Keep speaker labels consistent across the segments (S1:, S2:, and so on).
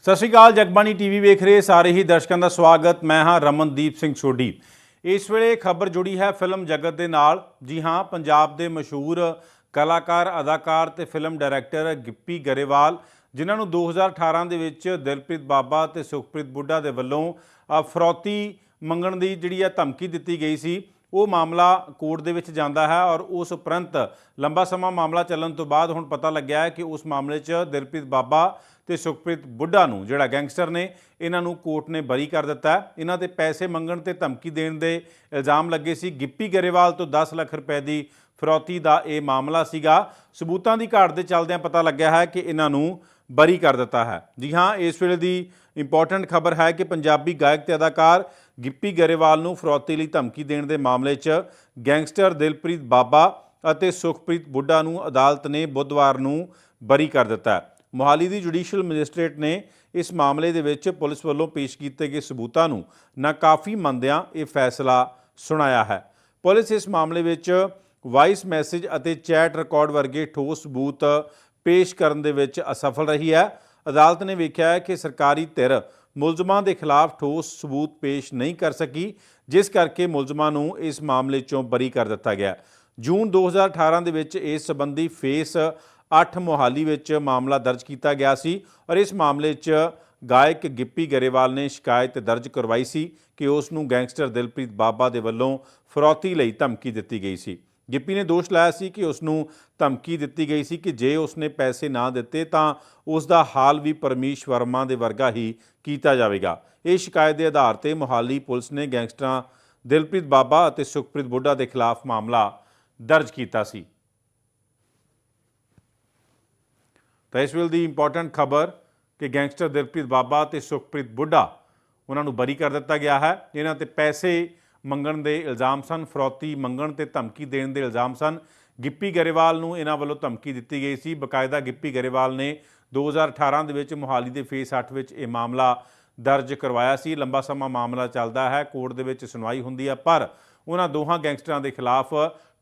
S1: ਸਤਿ ਸ਼੍ਰੀ ਅਕਾਲ ਜਗਬਾਣੀ ਟੀਵੀ ਵੇਖ ਰਹੇ ਸਾਰੇ ਹੀ ਦਰਸ਼ਕਾਂ ਦਾ ਸਵਾਗਤ। ਮੈਂ ਹਾਂ ਰਮਨਦੀਪ ਸਿੰਘ ਸੋਢੀ। ਇਸ ਵੇਲੇ ਖਬਰ ਜੁੜੀ ਹੈ ਫਿਲਮ ਜਗਤ ਦੇ ਨਾਲ। ਜੀ ਹਾਂ ਪੰਜਾਬ ਦੇ ਮਸ਼ਹੂਰ ਕਲਾਕਾਰ ਅਦਾਕਾਰ ਤੇ ਫਿਲਮ ਡਾਇਰੈਕਟਰ ਗਿੱਪੀ ਗਰੇਵਾਲ ਜਿਨ੍ਹਾਂ ਨੂੰ 2018 ਦੇ ਵਿੱਚ ਦਿਲਪ੍ਰੀਤ ਬਾਬਾ ਤੇ ਸੁਖਪ੍ਰੀਤ ਬੁੱਢਾ ਦੇ ਵੱਲੋਂ ਅ, ਫਰੌਤੀ ਮੰਗਣ ਦੀ ਜਿਹੜੀ ਆ ਧਮਕੀ ਦਿੱਤੀ ਗਈ ਸੀ। ਉਹ ਮਾਮਲਾ ਕੋਰਟ ਦੇ ਵਿੱਚ ਜਾਂਦਾ ਹੈ ਔਰ ਉਸ ਉਪਰੰਤ ਲੰਬਾ ਸਮਾਂ ਮਾਮਲਾ ਚੱਲਣ ਤੋਂ ਬਾਅਦ ਹੁਣ ਪਤਾ ਲੱਗਿਆ ਹੈ ਕਿ ਉਸ ਮਾਮਲੇ 'ਚ ਦਿਲਪ੍ਰੀਤ ਬਾਬਾ ਤੇ ਸੁਖਪ੍ਰੀਤ ਬੁੱਢਾ ਨੂੰ ਜਿਹੜਾ ਗੈਂਗਸਟਰ ਨੇ ਇਹਨਾਂ ਨੂੰ ਕੋਰਟ ਨੇ ਬਰੀ ਕਰ ਦਿੱਤਾ ਇਹਨਾਂ ਤੇ ਪੈਸੇ ਮੰਗਣ ਤੇ ਧਮਕੀ ਦੇਣ ਦੇ ਇਲਜ਼ਾਮ ਲੱਗੇ ਸੀ। ਗਿੱਪੀ ਗਰੇਵਾਲ ਤੋਂ 10 ਲੱਖ ਰੁਪਏ ਦੀ ਫਰੌਤੀ ਦਾ ਇਹ ਮਾਮਲਾ ਸੀਗਾ। ਸਬੂਤਾਂ ਦੀ ਘਾਟ ਦੇ ਚੱਲਦਿਆਂ ਪਤਾ ਲੱਗਿਆ ਹੈ ਕਿ ਇਹਨਾਂ ਨੂੰ ਬਰੀ ਕਰ ਦਿੱਤਾ ਹੈ। ਜੀ ਹਾਂ, ਇਸ ਵੇਲੇ ਦੀ ਇੰਪੋਰਟੈਂਟ ਖਬਰ ਹੈ ਕਿ ਪੰਜਾਬੀ ਗਾਇਕ ਤੇ ਅਦਾਕਾਰ ਗਿੱਪੀ ਗਰੇਵਾਲ ਨੂੰ ਫਰੌਤੀ ਲਈ ਧਮਕੀ ਦੇਣ ਦੇ ਮਾਮਲੇ 'ਚ ਗੈਂਗਸਟਰ ਦਿਲਪ੍ਰੀਤ ਬਾਬਾ ਅਤੇ ਸੁਖਪ੍ਰੀਤ ਬੁੱਢਾ ਨੂੰ ਅਦਾਲਤ ਨੇ ਬੁੱਧਵਾਰ ਨੂੰ ਬਰੀ ਕਰ ਦਿੱਤਾ ਮੋਹਾਲੀ ਦੀ ਜੁਡੀਸ਼ੀਅਲ ਮੈਜਿਸਟ੍ਰੇਟ ਨੇ ਇਸ ਮਾਮਲੇ ਦੇ ਵਿੱਚ ਪੁਲਿਸ ਵੱਲੋਂ ਪੇਸ਼ ਕੀਤੇ ਗਏ ਸਬੂਤਾਂ ਨੂੰ ਨਾਕਾਫੀ ਮੰਨਦਿਆਂ ਇਹ ਫੈਸਲਾ ਸੁਣਾਇਆ ਹੈ। ਪੁਲਿਸ ਇਸ ਮਾਮਲੇ ਵਿੱਚ ਵਾਇਸ ਮੈਸੇਜ ਅਤੇ ਚੈਟ ਰਿਕਾਰਡ ਵਰਗੇ ਠੋਸ ਸਬੂਤ ਪੇਸ਼ ਕਰਨ ਦੇ ਵਿੱਚ ਅਸਫਲ ਰਹੀ ਹੈ। ਅਦਾਲਤ ਨੇ ਵੇਖਿਆ ਹੈ ਕਿ ਸਰਕਾਰੀ ਧਿਰ ਮੁਲਜ਼ਮਾਂ ਦੇ ਖਿਲਾਫ ਠੋਸ ਸਬੂਤ ਪੇਸ਼ ਨਹੀਂ ਕਰ ਸਕੀ, ਜਿਸ ਕਰਕੇ ਮੁਲਜ਼ਮਾਂ ਨੂੰ ਇਸ ਮਾਮਲੇ 'ਚੋਂ ਬਰੀ ਕਰ ਦਿੱਤਾ ਗਿਆ। ਜੂਨ 2018 ਦੇ ਵਿੱਚ ਇਸ ਸੰਬੰਧੀ ਫੇਸ 8 ਮੋਹਾਲੀ ਵਿੱਚ ਮਾਮਲਾ ਦਰਜ ਕੀਤਾ ਗਿਆ ਸੀ ਔਰ ਇਸ ਮਾਮਲੇ 'ਚ ਗਾਇਕ ਗਿੱਪੀ ਗਰੇਵਾਲ ਨੇ ਸ਼ਿਕਾਇਤ ਦਰਜ ਕਰਵਾਈ ਸੀ ਕਿ ਉਸ ਨੂੰ ਗੈਂਗਸਟਰ ਦਿਲਪ੍ਰੀਤ ਬਾਬਾ ਦੇ ਵੱਲੋਂ ਫਰੌਤੀ ਲਈ ਧਮਕੀ ਦਿੱਤੀ ਗਈ ਸੀ। ਗਿੱਪੀ ਨੇ ਦੋਸ਼ ਲਾਇਆ ਸੀ ਕਿ ਉਸ ਨੂੰ ਧਮਕੀ ਦਿੱਤੀ ਗਈ ਸੀ ਕਿ ਜੇ ਉਸ ਨੇ ਪੈਸੇ ਨਾ ਦਿੱਤੇ ਤਾਂ ਉਸ ਦਾ ਹਾਲ ਵੀ ਪਰਮੀਸ਼ ਵਰਮਾ ਦੇ ਵਰਗਾ ਹੀ ਕੀਤਾ ਜਾਵੇਗਾ। ਇਹ ਸ਼ਿਕਾਇਤ ਦੇ ਆਧਾਰ ਤੇ ਮੁਹਾਲੀ ਪੁਲਿਸ ਨੇ ਗੈਂਗਸਟਰਾਂ ਦਿਲਪ੍ਰੀਤ ਬਾਬਾ ਅਤੇ ਸੁਖਪ੍ਰੀਤ ਬੁੱਢਾ ਦੇ ਖਿਲਾਫ ਮਾਮਲਾ ਦਰਜ ਕੀਤਾ ਸੀ। ਤਾਂ ਇਸ ਵੇਲੇ ਦੀ ਇੰਪੋਰਟੈਂਟ ਖਬਰ ਕਿ ਗੈਂਗਸਟਰ ਦਿਲਪ੍ਰੀਤ ਬਾਬਾ ਤੇ ਸੁਖਪ੍ਰੀਤ ਬੁੱਢਾ, ਉਹਨਾਂ ਨੂੰ ਬਰੀ ਕਰ ਦਿੱਤਾ ਗਿਆ ਹੈ। ਇਹਨਾਂ ਤੇ ਪੈਸੇ ਮੰਗਣ ਦੇ ਇਲਜ਼ਾਮ ਸਨ, ਫਰੌਤੀ ਮੰਗਣ ਤੇ ਧਮਕੀ ਦੇਣ ਦੇ ਇਲਜ਼ਾਮ ਸਨ। ਗਿੱਪੀ ਗਰੇਵਾਲ ਨੂੰ ਇਹਨਾਂ ਵੱਲੋਂ ਧਮਕੀ ਦਿੱਤੀ ਗਈ ਸੀ। ਬਕਾਇਦਾ ਗਿੱਪੀ ਗਰੇਵਾਲ ਨੇ 2018 ਦੇ ਵਿੱਚ ਮੁਹਾਲੀ ਦੇ ਫੇਸ 8 ਵਿੱਚ ਇਹ ਮਾਮਲਾ ਦਰਜ ਕਰਵਾਇਆ ਸੀ। ਲੰਬਾ ਸਮਾਂ ਮਾਮਲਾ ਚੱਲਦਾ ਹੈ, ਕੋਰਟ ਦੇ ਵਿੱਚ ਸੁਣਵਾਈ ਹੁੰਦੀ ਹੈ, ਪਰ ਉਹਨਾਂ ਦੋਹਾਂ ਗੈਂਗਸਟਰਾਂ ਦੇ ਖਿਲਾਫ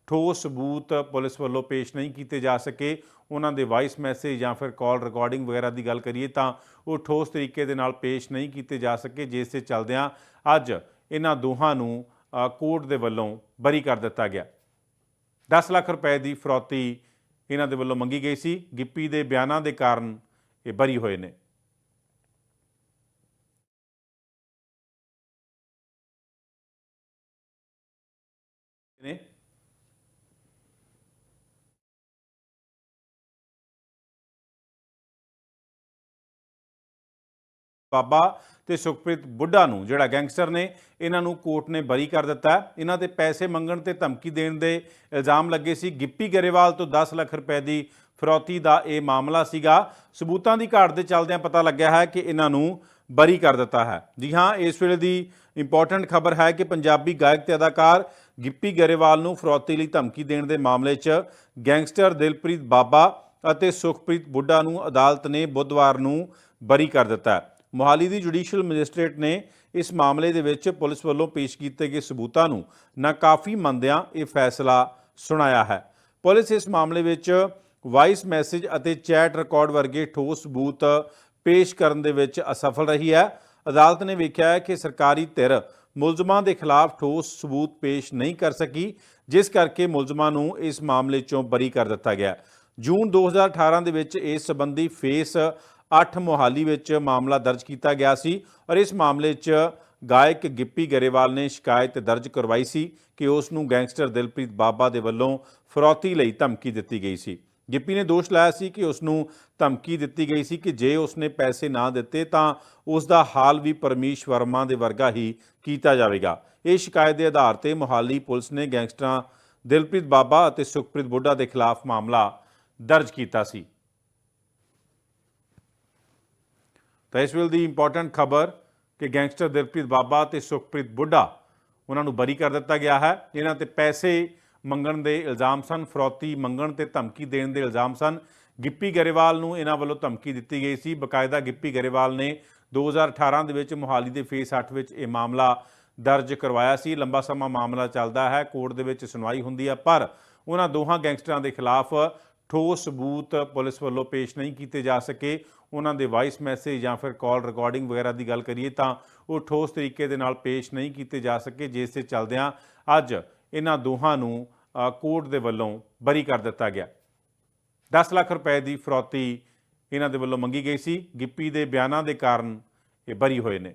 S1: ਠੋਸ ਸਬੂਤ ਪੁਲਿਸ ਵੱਲੋਂ ਪੇਸ਼ ਨਹੀਂ ਕੀਤੇ ਜਾ ਸਕੇ। ਉਹਨਾਂ ਦੇ ਵਾਇਸ ਮੈਸੇਜ ਜਾਂ ਫਿਰ ਕਾਲ ਰਿਕਾਰਡਿੰਗ ਵਗੈਰਾ ਦੀ ਗੱਲ ਕਰੀਏ ਤਾਂ ਉਹ ਠੋਸ ਤਰੀਕੇ ਦੇ ਨਾਲ ਪੇਸ਼ ਨਹੀਂ ਕੀਤੇ ਜਾ ਸਕੇ, ਜਿਸ ਦੇ ਚੱਲਦਿਆਂ ਅੱਜ ਇਹਨਾਂ ਦੋਹਾਂ ਨੂੰ ਕੋਰਟ ਦੇ ਵੱਲੋਂ ਬਰੀ ਕਰ ਦਿੱਤਾ ਗਿਆ। 10 ਲੱਖ ਰੁਪਏ ਦੀ ਫਰੌਤੀ ਇਹਨਾਂ ਦੇ ਵੱਲੋਂ ਮੰਗੀ ਗਈ ਸੀ। ਗਿੱਪੀ ਦੇ ਬਿਆਨਾਂ ਦੇ ਕਾਰਨ ਇਹ ਬਰੀ ਹੋਏ ਨੇ। ਨੇ। ਬਾਬਾ ਤੇ ਸੁਖਪ੍ਰੀਤ ਬੁੱਢਾ ਨੂੰ, ਜਿਹੜਾ ਗੈਂਗਸਟਰ ਨੇ, ਇਹਨਾਂ ਨੂੰ ਕੋਰਟ ਨੇ ਬਰੀ ਕਰ ਦਿੱਤਾ। ਇਹਨਾਂ ਦੇ ਪੈਸੇ ਮੰਗਣ ਤੇ ਧਮਕੀ ਦੇਣ ਦੇ ਇਲਜ਼ਾਮ ਲੱਗੇ ਸੀ। ਗਿੱਪੀ ਗਰੇਵਾਲ ਤੋਂ 10 ਲੱਖ ਰੁਪਏ ਦੀ ਫਰੌਤੀ ਦਾ ਇਹ ਮਾਮਲਾ ਸੀਗਾ। ਸਬੂਤਾਂ ਦੀ ਘਾਟ ਦੇ ਚੱਲਦਿਆਂ ਪਤਾ ਲੱਗਿਆ ਹੈ ਕਿ ਇਹਨਾਂ ਨੂੰ ਬਰੀ ਕਰ ਦਿੱਤਾ ਹੈ। ਜੀ ਹਾਂ, ਇਸ ਵੇਲੇ ਦੀ ਇੰਪੋਰਟੈਂਟ ਖਬਰ ਹੈ ਕਿ ਪੰਜਾਬੀ ਗਾਇਕ ਤੇ ਅਦਾਕਾਰ ਗਿੱਪੀ ਗਰੇਵਾਲ ਨੂੰ ਫਰੌਤੀ ਲਈ ਧਮਕੀ ਦੇਣ ਦੇ ਮਾਮਲੇ 'ਚ ਗੈਂਗਸਟਰ ਦਿਲਪ੍ਰੀਤ ਬਾਬਾ ਅਤੇ ਸੁਖਪ੍ਰੀਤ ਬੁੱਢਾ ਨੂੰ ਅਦਾਲਤ ਨੇ ਬੁੱਧਵਾਰ ਨੂੰ ਬਰੀ ਕਰ ਦਿੱਤਾ ਮੋਹਾਲੀ ਦੀ ਜੁਡੀਸ਼ੀਅਲ ਮੈਜਿਸਟ੍ਰੇਟ ਨੇ ਇਸ ਮਾਮਲੇ ਦੇ ਵਿੱਚ ਪੁਲਿਸ ਵੱਲੋਂ ਪੇਸ਼ ਕੀਤੇ ਗਏ ਸਬੂਤਾਂ ਨੂੰ ਨਾਕਾਫੀ ਮੰਨਦਿਆਂ ਇਹ ਫੈਸਲਾ ਸੁਣਾਇਆ ਹੈ। ਪੁਲਿਸ ਇਸ ਮਾਮਲੇ ਵਿੱਚ ਵਾਇਸ ਮੈਸੇਜ ਅਤੇ ਚੈਟ ਰਿਕਾਰਡ ਵਰਗੇ ਠੋਸ ਸਬੂਤ ਪੇਸ਼ ਕਰਨ ਦੇ ਵਿੱਚ ਅਸਫਲ ਰਹੀ ਹੈ। ਅਦਾਲਤ ਨੇ ਵੇਖਿਆ ਹੈ ਕਿ ਸਰਕਾਰੀ ਧਿਰ ਮੁਲਜ਼ਮਾਂ ਦੇ ਖਿਲਾਫ ਠੋਸ ਸਬੂਤ ਪੇਸ਼ ਨਹੀਂ ਕਰ ਸਕੀ, ਜਿਸ ਕਰਕੇ ਮੁਲਜ਼ਮਾਂ ਨੂੰ ਇਸ ਮਾਮਲੇ 'ਚੋਂ ਬਰੀ ਕਰ ਦਿੱਤਾ ਗਿਆ ਜੂਨ 2018 ਦੇ ਵਿੱਚ ਇਸ ਸੰਬੰਧੀ ਫੇਸ 8 ਮੋਹਾਲੀ ਵਿੱਚ ਮਾਮਲਾ ਦਰਜ ਕੀਤਾ ਗਿਆ ਸੀ ਔਰ ਇਸ ਮਾਮਲੇ 'ਚ ਗਾਇਕ ਗਿੱਪੀ ਗਰੇਵਾਲ ਨੇ ਸ਼ਿਕਾਇਤ ਦਰਜ ਕਰਵਾਈ ਸੀ ਕਿ ਉਸ ਨੂੰ ਗੈਂਗਸਟਰ ਦਿਲਪ੍ਰੀਤ ਬਾਬਾ ਦੇ ਵੱਲੋਂ ਫਰੌਤੀ ਲਈ ਧਮਕੀ ਦਿੱਤੀ ਗਈ ਸੀ। ਗਿੱਪੀ ਨੇ ਦੋਸ਼ ਲਾਇਆ ਸੀ ਕਿ ਉਸ ਨੂੰ ਧਮਕੀ ਦਿੱਤੀ ਗਈ ਸੀ ਕਿ ਜੇ ਉਸ ਨੇ ਪੈਸੇ ਨਾ ਦਿੱਤੇ ਤਾਂ ਉਸ ਦਾ ਹਾਲ ਵੀ ਪਰਮੀਸ਼ ਵਰਮਾ ਦੇ ਵਰਗਾ ਹੀ ਕੀਤਾ ਜਾਵੇਗਾ। ਇਹ ਸ਼ਿਕਾਇਤ ਦੇ ਆਧਾਰ ਤੇ ਮੋਹਾਲੀ ਪੁਲਿਸ ਨੇ ਗੈਂਗਸਟਰਾਂ ਦਿਲਪ੍ਰੀਤ ਬਾਬਾ ਅਤੇ ਸੁਖਪ੍ਰੀਤ ਬੁੱਢਾ ਦੇ ਖਿਲਾਫ ਮਾਮਲਾ ਦਰਜ ਕੀਤਾ ਸੀ। ਤਾਂ ਇਸ ਵੇਲੇ ਦੀ ਇੰਪੋਰਟੈਂਟ ਖਬਰ ਕਿ ਗੈਂਗਸਟਰ ਦਿਲਪ੍ਰੀਤ ਬਾਬਾ ਤੇ ਸੁਖਪ੍ਰੀਤ ਬੁੱਢਾ ਉਹਨਾਂ ਨੂੰ ਬਰੀ ਕਰ ਦਿੱਤਾ ਗਿਆ ਹੈ। ਇਹਨਾਂ ਤੇ ਪੈਸੇ ਮੰਗਣ ਦੇ ਇਲਜ਼ਾਮ ਸਨ, ਫਰੌਤੀ ਮੰਗਣ ਤੇ ਧਮਕੀ ਦੇਣ ਦੇ ਇਲਜ਼ਾਮ ਸਨ। ਗਿੱਪੀ ਗਰੇਵਾਲ ਨੂੰ ਇਹਨਾਂ ਵੱਲੋਂ ਧਮਕੀ ਦਿੱਤੀ ਗਈ ਸੀ। ਬਕਾਇਦਾ ਗਿੱਪੀ ਗਰੇਵਾਲ ਨੇ 2018 ਦੇ ਵਿੱਚ ਮੁਹਾਲੀ ਦੇ ਫੇਸ 8 ਵਿੱਚ ਇਹ ਮਾਮਲਾ ਦਰਜ ਕਰਵਾਇਆ ਸੀ। ਲੰਬਾ ਸਮਾਂ ਮਾਮਲਾ ਚੱਲਦਾ ਹੈ। ਕੋਰਟ ਦੇ ਵਿੱਚ ਸੁਣਵਾਈ ਹੁੰਦੀ ਹੈ, ਪਰ ਉਹਨਾਂ ਦੋਹਾਂ ਗੈਂਗਸਟਰਾਂ ਦੇ ਖਿਲਾਫ ਠੋਸ ਸਬੂਤ ਪੁਲਿਸ ਵੱਲੋਂ ਪੇਸ਼ ਨਹੀਂ ਕੀਤੇ ਜਾ ਸਕੇ। ਉਹਨਾਂ ਦੇ ਵਾਇਸ ਮੈਸੇਜ ਜਾਂ ਫਿਰ ਕਾਲ ਰਿਕਾਰਡਿੰਗ ਵਗੈਰਾ ਦੀ ਗੱਲ ਕਰੀਏ ਤਾਂ ਉਹ ਠੋਸ ਤਰੀਕੇ ਦੇ ਨਾਲ ਪੇਸ਼ ਨਹੀਂ ਕੀਤੇ ਜਾ ਸਕੇ, ਜਿਸ ਦੇ ਚੱਲਦਿਆਂ ਅੱਜ ਇਹਨਾਂ ਦੋਹਾਂ ਨੂੰ ਕੋਰਟ ਦੇ ਵੱਲੋਂ ਬਰੀ ਕਰ ਦਿੱਤਾ ਗਿਆ। 10 ਲੱਖ ਰੁਪਏ ਦੀ ਫਰੌਤੀ ਇਹਨਾਂ ਦੇ ਵੱਲੋਂ ਮੰਗੀ ਗਈ ਸੀ। ਗਿੱਪੀ ਦੇ ਬਿਆਨਾਂ ਦੇ ਕਾਰਨ ਇਹ ਬਰੀ ਹੋਏ ਨੇ।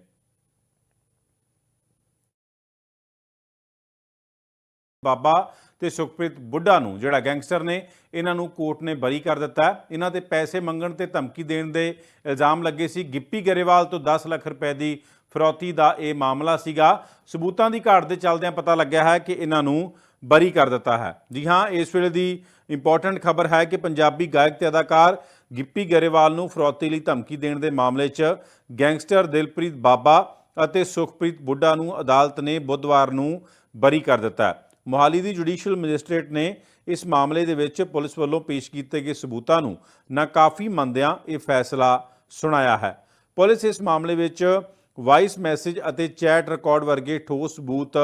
S1: ਬਾਬਾ ਤੇ ਸੁਖਪ੍ਰੀਤ ਬੁੱਢਾ ਨੂੰ, ਜਿਹੜਾ ਗੈਂਗਸਟਰ ਨੇ, ਇਹਨਾਂ ਨੂੰ ਕੋਰਟ ਨੇ ਬਰੀ ਕਰ ਦਿੱਤਾ। ਇਹਨਾਂ ਤੇ ਪੈਸੇ ਮੰਗਣ ਤੇ ਧਮਕੀ ਦੇਣ ਦੇ ਇਲਜ਼ਾਮ ਲੱਗੇ ਸੀ। ਗਿੱਪੀ ਗਰੇਵਾਲ ਤੋਂ 10 ਲੱਖ ਰੁਪਏ ਦੀ ਫਰੌਤੀ ਦਾ ਇਹ ਮਾਮਲਾ ਸੀਗਾ। ਸਬੂਤਾਂ ਦੀ ਘਾਟ ਦੇ ਚੱਲਦਿਆਂ ਪਤਾ ਲੱਗਿਆ ਹੈ ਕਿ ਇਹਨਾਂ ਨੂੰ ਬਰੀ ਕਰ ਦਿੱਤਾ ਹੈ। ਜੀ ਹਾਂ, ਇਸ ਵੇਲੇ ਦੀ ਇੰਪੋਰਟੈਂਟ ਖਬਰ ਹੈ ਕਿ ਪੰਜਾਬੀ ਗਾਇਕ ਤੇ ਅਦਾਕਾਰ ਗਿੱਪੀ ਗਰੇਵਾਲ ਨੂੰ ਫਰੌਤੀ ਲਈ ਧਮਕੀ ਦੇਣ ਦੇ ਮਾਮਲੇ 'ਚ ਗੈਂਗਸਟਰ ਦਿਲਪ੍ਰੀਤ ਬਾਬਾ ਅਤੇ ਸੁਖਪ੍ਰੀਤ ਬੁੱਢਾ ਨੂੰ ਅਦਾਲਤ ਨੇ ਬੁੱਧਵਾਰ ਨੂੰ ਬਰੀ ਕਰ ਦਿੱਤਾ ਮੋਹਾਲੀ ਦੀ ਜੁਡੀਸ਼ੀਅਲ ਮੈਜਿਸਟ੍ਰੇਟ ਨੇ ਇਸ ਮਾਮਲੇ ਦੇ ਵਿੱਚ ਪੁਲਿਸ ਵੱਲੋਂ ਪੇਸ਼ ਕੀਤੇ ਗਏ ਸਬੂਤਾਂ ਨੂੰ ਨਾਕਾਫੀ ਮੰਨਦਿਆਂ ਇਹ ਫੈਸਲਾ ਸੁਣਾਇਆ ਹੈ। ਪੁਲਿਸ ਇਸ ਮਾਮਲੇ ਵਿੱਚ ਵਾਇਸ ਮੈਸੇਜ ਅਤੇ ਚੈਟ ਰਿਕਾਰਡ ਵਰਗੇ ਠੋਸ ਸਬੂਤ